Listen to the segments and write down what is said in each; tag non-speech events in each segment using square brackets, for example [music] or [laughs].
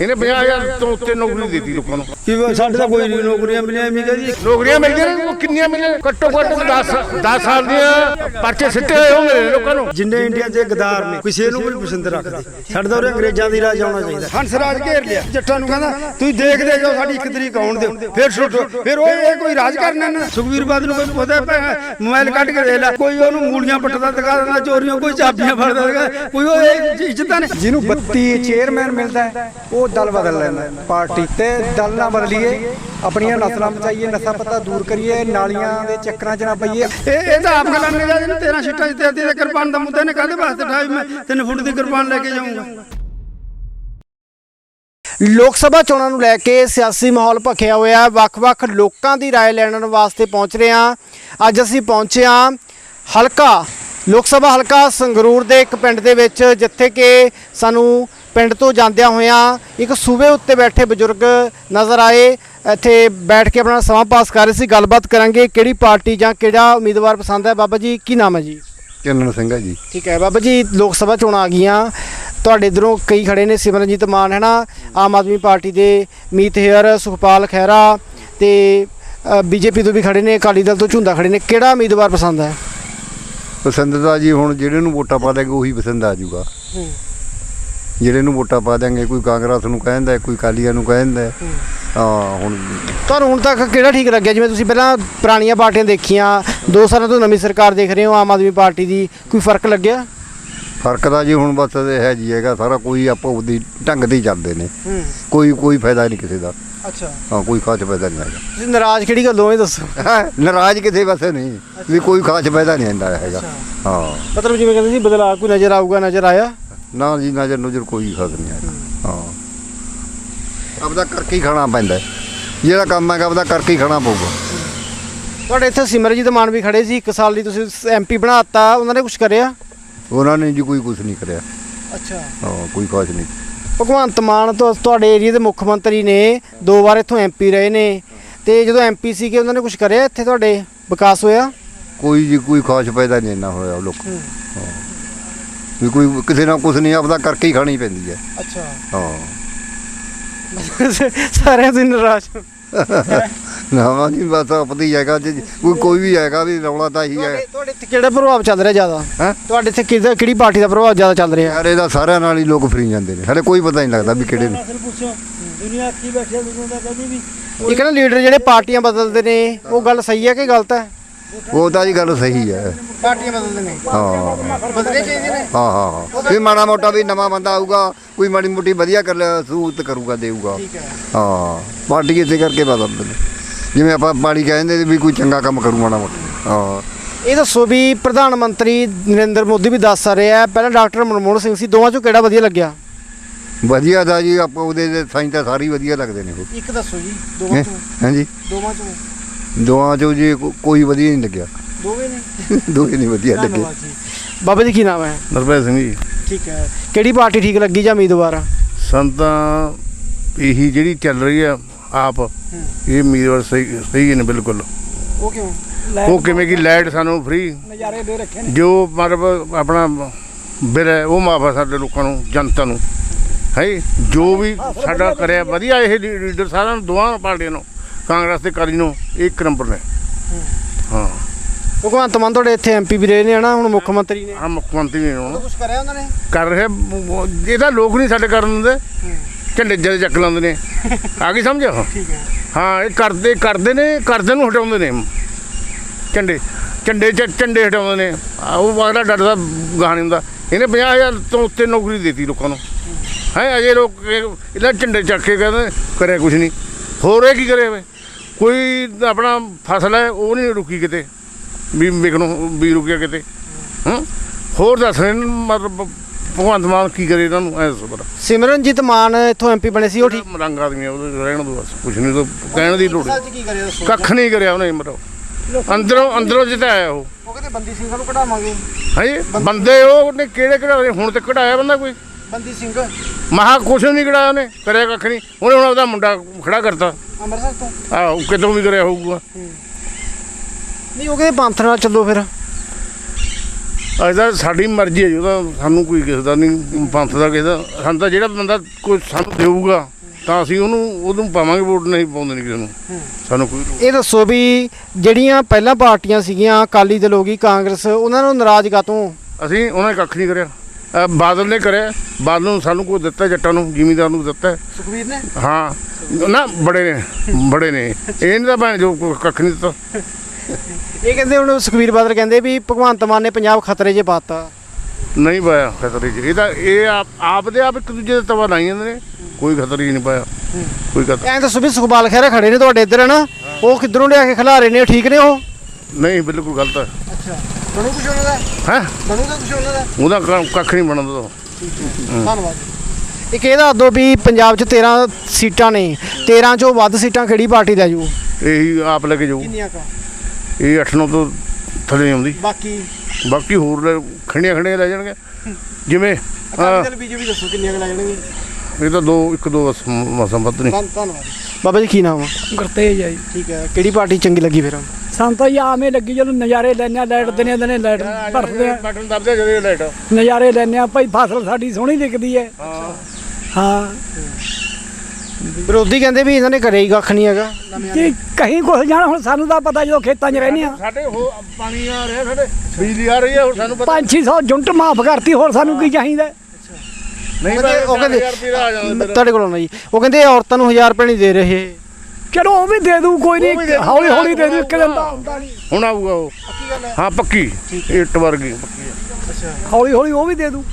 ਇਹਨੇ 50000 ਤੋਂ ਉੱਤੇ ਨੌਕਰੀ ਦਿੱਤੀ ਲੋਕਾਂ ਨੂੰ। ਕਿ ਸਾਡੇ ਤਾਂ ਕੋਈ ਨਹੀਂ ਨੌਕਰੀਆਂ ਮਿਲੀਆਂ ਐਵੇਂ ਕਹਦੀ ਨੌਕਰੀਆਂ ਮਿਲ ਗਈਆਂ ਨੇ, ਕਿੰਨੀਆਂ ਮਿਲੇ ਘੱਟੋ ਘੱਟ 10 10 ਸਾਲ ਦੀਆਂ ਪਰਚੇ ਸਿੱਟੇ ਹੋਏ ਹੋਣਗੇ ਨੇ ਲੋਕਾਂ ਨੂੰ। ਜਿੰਨੇ ਇੰਡੀਆ 'ਚ ਗਦਾਰ ਨੇ ਕਿਸੇ ਨੂੰ ਵੀ ਪਸੰਦ ਰੱਖਦੇ। ਸਾਡੇ ਤਾਂ ਅੰਗਰੇਜ਼ਾਂ ਦੀ ਰਾਜ ਆਉਣਾ ਚਾਹੀਦਾ। ਹੰਸ ਰਾਜ ਘੇਰ ਲਿਆ। ਜੱਟਾਂ ਨੂੰ ਕਹਿੰਦਾ ਤੁਸੀਂ ਦੇਖਦੇ ਜਾਓ ਸਾਡੀ ਇੱਕ ਤਰੀਕ ਆਉਣ ਦਿਓ। ਫਿਰ ਛੁੱਟੋ ਫਿਰ ਉਹ ਇਹ ਕੋਈ ਰਾਜ ਕਰਨਾ ਨਾ ਸੁਖਵੀਰ ਬਾਦ ਨੂੰ ਕੋਈ ਪਤਾ ਮੋਬਾਈਲ ਕੱਢ ਕੇ ਦੇ ਲੈ। ਕੋਈ ਉਹਨੂੰ ਮੂਲੀਆਂ ਪੱਟਦਾ ਦਿਖਾ ਦਿੰਦਾ ਚੋਰੀਆਂ ਕੋਈ ਚਾਬੀਆਂ ਫੜਦਾ ਦਿਖਾ ਕੋਈ ਉਹ ਇਹ ਇੱਜ਼ਤਾਂ ਨੇ? ਜਿਹਨੂੰ 32 ਚੇਅਰਮੈਨ ਮਿਲਦਾ ਹੈ, ਉਹ ਦਲ ਬਦਲ ਲੈਂਦਾ ਹੈ ਪਾਰਟੀ ਤੇ ਦਲ ਨਾ ਬਦਲੀਏ ਆਪਣੀਆਂ ਨਸਲਾਂ ਬਚਾਈਏ ਨਸ਼ਾ ਪਤਾ ਦੂਰ ਕਰੀਏ ਨਾਲੀਆਂ ਦੇ ਚੱਕਰਾਂ 'ਚ ਨਾ ਪਈਏ ਇਹ ਇਹ ਤਾਂ ਆਪ ਗੱਲਾਂ ਨੇ ਜਾਂਦੇ ਨੇ 13 ਸੀਟਾਂ ਜਿੱਤੇ ਅੱਧੀ ਤੇ ਕਿਰਪਾਨ ਦਾ ਮੁੱਦਾ ਨੇ ਕਾਹਦੇ ਵਾਸਤੇ ਠਾਈ ਮੈਂ 3 ਫੁੱਟ ਦੀ ਕਿਰਪਾਨ ਲੈ ਕੇ ਜਾਊਂਗਾ ਲੋਕ ਸਭਾ ਚੋਣਾਂ ਨੂੰ ਲੈ ਕੇ ਸਿਆਸੀ ਮਾਹੌਲ ਭਖਿਆ ਹੋਇਆ ਹੈ ਵੱਖ-ਵੱਖ ਲੋਕਾਂ ਦੀ رائے ਲੈਣ ਵਾਸਤੇ ਪਹੁੰਚ ਰਹੇ ਹਾਂ ਅੱਜ ਅਸੀਂ ਪਹੁੰਚੇ ਹਾਂ ਹਲਕਾ ਲੋਕ ਸਭਾ ਹਲਕਾ ਸੰਗਰੂਰ ਦੇ ਇੱਕ ਪਿੰਡ ਦੇ ਵਿੱਚ ਜਿੱਥੇ ਕਿ ਸਾਨੂੰ ਪਿੰਡ ਤੋਂ ਜਾਂਦਿਆਂ ਹੋਇਆਂ ਇੱਕ ਸੂਬੇ ਉੱਤੇ ਬੈਠੇ ਬਜ਼ੁਰਗ ਨਜ਼ਰ ਆਏ ਇੱਥੇ ਬੈਠ ਕੇ ਆਪਣਾ ਸਮਾਂ ਪਾਸ ਕਰ ਰਹੇ ਸੀ ਗੱਲਬਾਤ ਕਰਾਂਗੇ ਕਿਹੜੀ ਪਾਰਟੀ ਜਾਂ ਕਿਹੜਾ ਉਮੀਦਵਾਰ ਪਸੰਦ ਹੈ। ਬਾਬਾ ਜੀ ਕੀ ਨਾਮ ਹੈ ਜੀ? ਚੰਨਣ ਸਿੰਘ ਹੈ ਜੀ। ਠੀਕ ਹੈ ਬਾਬਾ ਜੀ ਲੋਕ ਸਭਾ ਚੋਣਾਂ ਆ ਗਈਆਂ। ਤੁਹਾਡੇ ਇਧਰੋਂ ਕਈ ਖੜੇ ਨੇ ਸਿਮਰਨਜੀਤ ਮਾਨ ਹੈ ਨਾ? ਆਮ ਆਦਮੀ ਪਾਰਟੀ ਦੇ ਮੀਤ ਹੇਅਰ ਸੁਖਪਾਲ ਖਹਿਰਾ ਤੇ ਬੀਜੇਪੀ ਤੋਂ ਵੀ ਖੜੇ ਨੇ ਅਕਾਲੀ ਦਲ ਤੋਂ ਝੁੰਦਾ ਖੜੇ ਨੇ। ਕਿਹੜਾ ਉਮੀਦਵਾਰ ਪਸੰਦ ਹੈ? ਪਸੰਦ ਤਾਂ ਜੀ ਹੁਣ ਜਿਹੜੇ ਨੂੰ ਵੋਟਾਂ ਪਾ ਦੇਗੇ ਉਹੀ ਪਸੰਦ ਆ ਜਾਊਗਾ। ਜਿਹੜੇ ਨੂੰ ਵੋਟਾਂ ਪਾ ਦੇਂਗੇ ਕੋਈ ਕਾਂਗਰਸ ਨੂੰ ਕਹਿੰਦਾ ਕੋਈ ਕਾਲੀਆਂ ਨੂੰ ਕਹਿੰਦਾ। ਹਾਂ। ਹੁਣ ਤੁਹਾਨੂੰ ਹੁਣ ਤੱਕ ਕਿਹੜਾ ਠੀਕ ਲੱਗਿਆ? ਜਿਵੇਂ ਤੁਸੀਂ ਪਹਿਲਾਂ ਪੁਰਾਣੀਆਂ ਪਾਰਟੀਆਂ ਦੇਖੀਆਂ 2 ਸਾਲਾਂ ਤੋਂ ਨਵੀਂ ਸਰਕਾਰ ਦੇਖ ਰਹੇ ਹੋ ਆਮ ਆਦਮੀ ਪਾਰਟੀ ਦੀ ਕੋਈ ਫ਼ਰਕ ਲੱਗਿਆ? ਫ਼ਰਕ ਤਾਂ ਜੀ ਹੁਣ ਬਸ ਇਹ ਹੈ ਜੀ ਹੈਗਾ ਸਾਰਾ ਕੋਈ ਆਪੋ ਉਹਦੀ ਢੰਗ ਦੇ ਚੱਲਦੇ ਨੇ। ਕੋਈ ਕੋਈ ਫਾਇਦਾ ਨਹੀਂ ਕਿਸੇ ਦਾ। ਅੱਛਾ। ਹਾਂ ਕੋਈ ਖਾਸ ਫਾਇਦਾ ਨਹੀਂ ਹੈਗਾ। ਤੁਸੀਂ ਨਾਰਾਜ਼ ਕਿਹੜੀ ਗੱਲੋਂ ਇਹ ਦੱਸੋ? ਨਾਰਾਜ਼ ਕਿਸੇ ਪਾਸੇ ਨਹੀਂ। ਵੀ ਕੋਈ ਖਾਸ ਫਾਇਦਾ ਨਹੀਂ ਹੁੰਦਾ ਹੈਗਾ। ਹਾਂ। ਮਤਲਬ ਜਿਵੇਂ ਕਹਿੰਦੇ ਸੀ ਬਦਲਾਅ ਕੋਈ ਨਜ਼ਰ ਆਊਗਾ ਨਜ਼ਰ ਆਇਆ? ਨਾ ਜੀ ਨਜ਼ਰ ਨਜ਼ਰ ਕੋਈ ਖਾਸ ਨਹੀਂ ਹੈਗਾ। ਹਾਂ। ਆਪਦਾ ਕਰਕੇ ਹੀ ਖਾਣਾ ਪੈਂਦਾ ਹੈ। ਜਿਹੜਾ ਕੰਮ ਹੈਗਾ ਆਪਦਾ ਕਰਕੇ ਹੀ ਖਾਣਾ ਪਊਗਾ। ਤੁਹਾਡੇ ਇੱਥੇ ਸਿਮਰਜੀਤ ਮਾਨ ਵੀ ਖੜੇ ਸੀ ਇੱਕ ਸਾਲ ਲਈ ਤੁਸੀਂ ਐਮਪੀ ਬਣਾਤਾ ਉਹਨਾਂ ਨੇ ਕੁਝ ਕਰਿਆ? ਉਹਨਾਂ ਨੇ ਜੀ ਕੋਈ ਕੁਝ ਨਹੀਂ ਕਰਿਆ। ਅੱਛਾ। ਹਾਂ ਕੋਈ ਖਾਸ ਨਹੀਂ। ਭਗਵੰਤ ਮਾਨ ਤੋਂ ਤੁਹਾਡੇ ਏਰੀਆ ਦੇ ਮੁੱਖ ਮੰਤਰੀ ਨੇ ਦੋ ਵਾਰ ਇੱਥੋਂ ਐਮਪੀ ਰਹੇ ਨੇ। ਤੇ ਜਦੋਂ ਐਮਪੀ ਸੀਗੇ ਉਹਨਾਂ ਨੇ ਕੁਝ ਕਰਿਆ ਇੱਥੇ ਤੁਹਾਡੇ? ਵਿਕਾਸ ਹੋਇਆ? ਕੋਈ ਜੀ ਕੋਈ ਖਾਸ ਫਾਇਦਾ ਨਹੀਂ ਇੰਨਾ ਹੋਇਆ ਉਹ ਲੋਕ ਹਾਂ। ਵੀ ਕੋਈ ਕਿਸੇ ਨਾਲ ਕੁਝ ਨਹੀਂ ਆਪਦਾ ਕਰਕੇ ਹੀ ਖਾਣੀ ਪੈਂਦੀ ਹੈ। ਅੱਛਾ। ਹਾਂ। ਸਾਰਿਆਂ ਤੋਂ ਹੀ ਨਾਰਾਜ਼ ਨਾ ਜੀ ਬਸ ਆਪਦੀ ਜਗ੍ਹਾ ਜੇ। ਕੋਈ ਕੋਈ ਵੀ ਹੈਗਾ ਵੀ ਰੌਲਾ ਤਾਂ ਹੀ ਹੈ। ਤੁਹਾਡੇ ਤੁਹਾਡੇ ਇੱਥੇ ਕਿਹੜਾ ਪ੍ਰਭਾਵ ਚੱਲ ਰਿਹਾ ਜ਼ਿਆਦਾ? ਹੈਂ? ਤੁਹਾਡੇ ਇੱਥੇ ਕਿਹਦਾ ਕਿਹੜੀ ਪਾਰਟੀ ਦਾ ਪ੍ਰਭਾਵ ਜ਼ਿਆਦਾ ਚੱਲ ਰਿਹਾ? ਯਾਰ ਇਹਦਾ ਸਾਰਿਆਂ ਨਾਲ ਹੀ ਲੋਕ ਫਰੀ ਜਾਂਦੇ ਨੇ। ਹਲੇ ਕੋਈ ਪਤਾ ਨਹੀਂ ਲੱਗਦਾ ਵੀ ਕਿਹੜੇ ਨੇ। ਦੁਨੀਆ ਕੀ ਬੈਠੇ ਦੁਨੀਆ ਦਾ ਕਦੀ ਵੀ ਇਹ ਕਹਿੰਦਾ ਲੀਡਰ ਜਿਹੜੇ ਪਾਰਟੀਆਂ ਬਦਲਦੇ ਨੇ ਉਹ ਗੱਲ ਸਹੀ ਹੈ ਕਿ ਗਲਤ ਹੈ? ਉਹ ਤਾਂ ਜੀ ਗੱਲ ਸਹੀ ਹੈ। ਪਾਰਟੀਆਂ ਬਦਲਦੇ ਨੇ ਹਾਂ। ਬਦਲਣੇ ਚਾਹੀਦੇ ਨੇ। ਹਾਂ ਹਾਂ ਹਾਂ। ਵੀ ਮਾੜਾ ਮੋਟਾ ਵੀ ਨਵਾਂ ਬੰਦਾ ਆਊਗਾ ਕੋਈ ਮਾੜੀ ਮੋਟੀ ਵਧੀਆ ਕਰ ਲਿਆ ਸਹੂਲਤ ਕਰੂਗਾ ਦੇਊਗਾ। ਹਾਂ। ਪਾਰਟੀ ਇਸੇ ਕਰਕੇ ਬਦਲਦੇ ਨੇ। ਜਿਵੇਂ ਆਪਾਂ ਪਾਣੀ ਕਹਿੰਦੇ ਵੀ ਕੋਈ ਚੰਗਾ ਕੰਮ ਕਰੂ ਮਾੜਾ ਮੋਟਾ। ਹਾਂ। ਇਹ ਦੱਸੋ ਵੀ ਪ੍ਰਧਾਨ ਮੰਤਰੀ ਨਰਿੰਦਰ ਮੋਦੀ ਵੀ ਦੱਸ ਰਿਹਾ ਹੈ ਪਹਿਲਾਂ ਡਾਕਟਰ ਮਨਮੋਹਨ ਸਿੰਘ ਸੀ ਦੋਵਾਂ ਚੋਂ ਕਿਹੜਾ ਵਧੀਆ ਲੱਗਿਆ? ਵਧੀਆ ਦਾ ਜੀ ਆਪਾਂ ਉਹਦੇ ਦੇ ਸਾਈਂ ਤਾਂ ਸਾਰੇ ਹੀ ਵਧੀਆ ਲੱਗਦੇ ਨੇ ਉਹ ਇੱਕ ਦੱਸੋ ਜੀ ਹੈਂ? ਹਾਂਜੀ ਦੋਵਾਂ ਚੋਂ। ਦੋਵਾਂ ਚੋਂ ਜੀ ਕੋ- ਕੋਈ ਵਧੀਆ ਨਹੀਂ ਲੱਗਿਆ। ਦੋਵੇਂ ਨੇ? [laughs] ਦੋਏ ਨਹੀਂ ਵਧੀਆ ਲੱਗੇ। ਧੰਨਵਾਦ ਜੀ। ਬਾਬਾ ਜੀ ਕੀ ਨਾਮ ਹੈ? ਨਰਪੈ ਸਿੰਘ ਜੀ। ਠੀਕ ਹੈ। ਕਿਹੜੀ ਪਾਰਟੀ ਠੀਕ ਲੱਗੀ ਜਾਂ ਉਮੀਦਵਾਰ? ਸੰਤਾਂ ਇਹੀ ਜਿਹੜੀ ਚੱਲ ਰਹੀ ਆ ਆਪ। ਇਹ ਉਮੀਦਵਾਰ ਸਹੀ ਸਹੀ ਨੇ ਬਿਲਕੁਲ। ਉਹ ਕਿਉਂ ਉਹ ਕਿਵੇਂ ਕਿ ਲਾਈਟ ਸਾਨੂੰ ਫ੍ਰੀ ਨਜ਼ਾਰੇ ਦੇ ਰੱਖੇ ਜੋ ਮਤਲਬ ਆਪਣਾ ਬਿੱਲ ਹੈ ਉਹ ਮਾਫ ਆ ਸਾਡੇ ਲੋਕਾਂ ਨੂੰ ਜਨਤਾ ਨੂੰ। ਹੈ ਜੋ? ਵੀ ਸਾਡਾ ਕਰਿਆ ਵਧੀਆ ਇਹ ਲੀ- ਲੀਡਰ ਸਾਰਿਆਂ ਨੂੰ ਦੋਵਾਂ ਪਾਰਟੀਆਂ ਨੂੰ। ਕਾਂਗਰਸ ਤੇ ਕਾਲੀ ਨੂੰ ਇੱਕ ਨੰਬਰ ਨੇ। ਹਾਂ। ਭਗਵੰਤ ਮਾਨ ਤੁਹਾਡੇ ਇੱਥੇ ਐਮਪੀ ਵੀ ਰਹੇ ਨੇ ਹਨਾ? ਹੁਣ ਮੁੱਖ ਮੰਤਰੀ ਨੇ। ਆ ਮੁੱਖ ਮੰਤਰੀ ਨੇ ਹੁਣ। ਕੁਝ ਕਰਿਆ ਉਹਨਾਂ ਨੇ? ਕਰ ਰਹੇ ਇਹ ਤਾਂ ਲੋਕ ਨਹੀਂ ਸਾਡੇ ਕਰਨ ਦਿੰਦੇ। ਝੰਡੇ ਜਦ ਚੱਕ ਲਾਉਂਦੇ ਨੇ। ਆ ਗਈ ਸਮਝੋ? ਠੀਕ ਹੈ। ਹਾਂ ਇਹ ਕਰਦੇ ਕਰਦੇ ਨੇ ਕਰਦੇ ਨੂੰ ਹਟਾਉਂਦੇ ਨੇ। ਝੰਡੇ ਝੰਡੇ ਚ ਝੰਡੇ ਹਟਾਉਂਦੇ ਨੇ। ਉਹ ਵਾਲਾ ਡਰਦਾ ਨਹੀਂ ਹੁੰਦਾ। ਇਹਨੇ 50000 ਤੋਂ ਉੱਤੇ ਨੌਕਰੀ ਦਿੱਤੀ ਲੋਕਾਂ ਨੂੰ। ਹੈ। ਅਜੇ ਲੋਕ ਇਹ- ਇਹਨਾਂ ਝੰਡੇ ਚੱਕ ਕੇ ਕਹਿੰਦੇ ਕਰਿਆ ਕੁਝ ਨਹੀਂ। ਹੋਰ ਇਹ ਕੀ ਕਰੇ ਵੇ ਕੋਈ ਆਪਣਾ ਫਸਲ ਹੈ ਉਹ ਨਹੀਂ ਰੁਕੀ ਕਿਤੇ। ਵੀ ਵਿਕਣੋਂ ਵੀ ਰੁਕਿਆ ਕਿਤੇ। ਹੂੰ? ਹੋਰ ਦੱਸ ਰਹੇ ਨੇ ਮਤਲਬ ਭਗਵੰਤ ਮਾਨ ਕੀ ਕਰੇ ਇਹਨਾਂ ਨੂੰ ਐ ਦੱਸੋ ਪਤਾ। ਸਿਮਰਨਜੀਤ ਮਾਨ ਇੱਥੋਂ ਐਮਪੀ ਬਣੇ ਸੀ ਉਹ ਠੀਕ? ਰੰਗ ਆਦਮੀ ਆ, ਉਹਦੇ ਰਹਿਣ ਦੋ ਬਸ ਕੁਝ ਨਹੀਂ ਤਾਂ ਕਹਿਣ ਦੀ ਲੋੜ ਕੀ ਕਰਿਆ ਦੱਸੋ? ਕੱਖ ਨਹੀਂ ਕਰਿਆ ਉਹਨੇ ਮਤਲਬ। ਅੰਦਰੋਂ ਅੰਦਰੋਂ ਜਿਤਾਇਆ ਉਹ। ਉਹ ਕਹਿੰਦੇ ਬੰਦੀ ਸਿੰਘਾਂ ਨੂੰ ਕਢਾਵਾਂਗੇ। ਹਾਂਜੀ ਬੰਦੇ ਉਹ ਨੇ ਕਿਹੜੇ ਕਢਾਏ ਹੁਣ ਤੱਕ ਕਢਾਇਆ ਬੰਦਾ ਕੋਈ? ਬੰਦੀ ਸਿੰਘ। ਮਹਾ ਕੁਛ ਨਹੀਂ ਕਢਾਇਆ ਉਹਨੇ ਕਰਿਆ ਕੱਖ ਨਹੀਂ। ਉਹਨੇ ਹੁਣ ਉਹਦਾ ਮੁੰਡਾ ਖੜਾ ਕਰਤਾ। ਅੰਮ੍ਰਿਤਸਰ ਤੋਂ? ਆਹ ਕਿਤੋਂ ਵੀ ਕਰਿਆ ਹੋਊਗਾ। ਨਹੀਂ ਉਹ ਕਹਿੰਦੇ ਪੰਥ ਨਾਲ ਚੱਲੋ ਫਿਰ। ਅੱਜ ਤਾਂ ਸਾਡੀ ਮਰਜ਼ੀ ਹੈ ਜੀ ਉਹਦਾ ਸਾਨੂੰ ਕੋਈ ਕਿਸੇ ਦਾ ਨਹੀਂ ਪੰਥ ਦਾ ਕਿਸੇ ਦਾ। ਸਾਨੂੰ ਤਾਂ ਜਿਹੜਾ ਬੰਦਾ ਕੋਈ ਸਾਨੂੰ ਦੇਊਗਾ ਤਾਂ ਅਸੀਂ ਉਹਨੂੰ ਉਹਨੂੰ ਪਾਵਾਂਗੇ ਵੋਟ ਨਹੀਂ ਪਾਉਂਦੇ ਨਹੀਂ ਕਿਸੇ ਨੂੰ। ਸਾਨੂੰ ਕੋਈ ਇਹ ਦੱਸੋ ਵੀ ਜਿਹੜੀਆਂ ਪਹਿਲਾਂ ਪਾਰਟੀਆਂ ਸੀਗੀਆਂ ਅਕਾਲੀ ਦਲ ਹੋ ਗਈ ਕਾਂਗਰਸ ਉਹਨਾਂ ਨੂੰ ਨਾਰਾਜ਼ ਕਾਤੋਂ ਅਸੀਂ ਉਹਨਾਂ ਨੇ ਕੱਖ ਨਹੀਂ ਕਰਿਆ। ਬਾਦਲ ਨੇ ਕਰਿਆ। ਬਾਦਲ ਨੂੰ ਸਾਨੂੰ ਕੋਈ ਦਿੱਤਾ ਜੱਟਾਂ ਨੂੰ ਜ਼ਿਮੀਂਦਾਰ ਨੂੰ ਦਿੱਤਾ। ਸੁਖਵੀਰ ਨੇ? ਹਾਂ। ਨਾ ਬੜੇ ਨੇ ਬੜੇ ਨੇ। ਇਹ ਨਹੀਂ ਤਾਂ ਭੈਣ ਜੋ ਕੋਈ ਕੱਖ ਨਹੀਂ ਦਿੱਤਾ। ਇਹ ਕਹਿੰਦੇ ਹੁਣ ਸੁਖਵੀਰ ਬਾਦਲ ਕਹਿੰਦੇ ਵੀ ਭਗਵੰਤ ਮਾਨ ਨੇ ਪੰਜਾਬ ਖਤਰੇ 'ਚ ਪਾਤਾ। ਨਹੀਂ ਪਾਇਆ ਖਤਰੇ 'ਚ। ਇਹ ਤਾਂ ਇਹ ਆਪ ਆਪ ਦੇ ਆਪ ਇੱਕ ਦੂਜੇ ਦੇ ਤਵਾ ਲਾਈ ਜਾਂਦੇ ਨੇ। ਕੋਈ ਖਤਰੇ 'ਚ ਨਹੀਂ ਪਾਇਆ। ਕੋਈ ਖਤਰਾ ਐਂ ਦੱਸੋ ਵੀ ਸੁਖਪਾਲ ਖਹਿਰਾ ਖੜੇ ਨੇ ਤੁਹਾਡੇ ਇੱਧਰ ਹਨਾ? ਉਹ ਕਿੱਧਰੋਂ ਲਿਆ ਕੇ ਖਿਲਾਰੇ ਨੇ? ਉਹ ਠੀਕ ਨੇ ਉਹ? ਨਹੀਂ ਬਿਲਕੁਲ ਗਲਤ ਹੈ। ਅੱਛਾ। ਬਣੂ ਕੁਛ ਉਹਨਾਂ ਦਾ? ਹੈ? ਬਣੂਗਾ ਕੁਛ ਉਹਨਾਂ ਦਾ? ਉਹਦਾ ਕ- ਕੱਖ ਨਹੀਂ ਬਣਦਾ ਧੰਨਵਾਦ ਇੱਕ ਇਹ ਦੱਸ ਦਿਓ ਵੀ ਪੰਜਾਬ 'ਚ 13 ਸੀਟਾਂ ਨੇ। 13 ਚੋਂ ਵੱਧ ਸੀਟਾਂ ਕਿਹੜੀ ਪਾਰਟੀ ਲੈ ਜੂ? ਇਹੀ ਆਪ ਲੈ ਕੇ ਜਾਊ। ਕਿੰਨੀਆਂ ਕਾ? ਇਹ 8-9 ਤੋਂ ਥੱਲੇ ਨਹੀਂ ਆਉਂਦੀ। ਬਾਕੀ? ਬਾਕੀ ਹੋਰ ਲੈ- ਖੰਡੀਆਂ ਖੰਡੀਆਂ ਲੈ ਜਾਣਗੇ। ਜਿਵੇਂ ਅਹ, ਬੀਜੇਪੀ ਦੱਸੋ ਕਿੰਨੀਆਂ ਕੁ ਲੈ ਜਾਣਗੇ। ਇਹ ਤਾਂ ਦੋ ਇੱਕ ਦੋ ਬਸ ਮਸਾਂ ਵੱਧ ਨਹੀਂ ਧੰਨਵਾਦ ਬਾਬਾ ਜੀ ਕੀ ਨਾਮ ਆ? ਗੁਰਤੇਜ ਜੀ। ਠੀਕ ਹੈ। ਕਿਹੜੀ ਪਾਰਟੀ ਚੰਗੀ ਲੱਗੀ ਫਿਰ? ਸਾਨੂੰ ਤਾਂ ਜੀ ਆਵੇਂ ਲੱਗੀ ਜਦੋਂ ਨਜ਼ਾਰੇ ਲੈਣੇ ਆ ਲਾਈਟ ਦਿਨੇ ਦਿਨੇ ਲਾਈਟ ਭਰਦੇ ਆ। ਬਟਨ ਦਬਦੇ ਜਦੋਂ ਲਾਈਟ ਨਜ਼ਾਰੇ ਲੈਣੇ ਆ ਭਾਈ ਫਸਲ ਸਾਡੀ ਸੋਹਣੀ ਦਿਖਦੀ ਹੈ। ਹਾਂ। ਵਿਰੋਧੀ ਕਹਿੰਦੇ ਵੀ ਇਹਨਾਂ ਨੇ ਕਰਿਆ ਹੀ ਕੱਖ ਨਹੀਂ ਹੈਗਾ। ਕਿ ਕਹੀਂ ਕੁਛ ਜਾਣਾ ਹੁਣ ਸਾਨੂੰ ਤਾਂ ਪਤਾ ਜਦੋਂ ਖੇਤਾਂ 'ਚ ਰਹਿੰਦੇ ਆ। ਸਾਡੇ ਹੋ ਪਾਣੀ ਆ ਰਿਹਾ ਸਾਡੇ ਬਿਜਲੀ ਆ ਰਹੀ ਹੈ ਹੁਣ ਸਾਨੂੰ ਪਤਾ 5-600 ਜੁੰਟ ਮਾਫ ਕਰਤੀ ਹੋਰ ਸਾਨੂੰ ਕੀ ਚਾਹੀਦਾ? ਨਹੀਂ ਉਹ ਕਹਿੰਦੇ- ਤੁਹਾਡੇ ਕੋਲ ਜੀ। ਉਹ ਕਹਿੰਦੇ ਔਰਤਾਂ ਨੂੰ 1000 ਰੁਪਏ ਨਹੀਂ ਦੇ ਰਹੇ। ਚਲੋ ਉਹ ਵੀ ਦੇ ਦੂ ਕੋਈ ਉਹ ਵੀ ਦੇ ਨਹੀਂ ਦੂ, ਹੌਲੀ ਹੌਲੀ ਦੇ ਦੂ ਉਹ ਇੱਕ ਦਿਨ। ਤਾਂ ਆਉਂਦਾ ਨਹੀਂ। ਹੁਣ ਆਊਗਾ ਉਹ। ਹਾਂ? ਪੱਕੀ। ਇੱਟ ਵਰਗੀ। ਪੱਕੀ ਹੈ। ਹੌਲੀ ਹੌਲੀ ਉਹ ਵੀ ਦੇ ਦੂ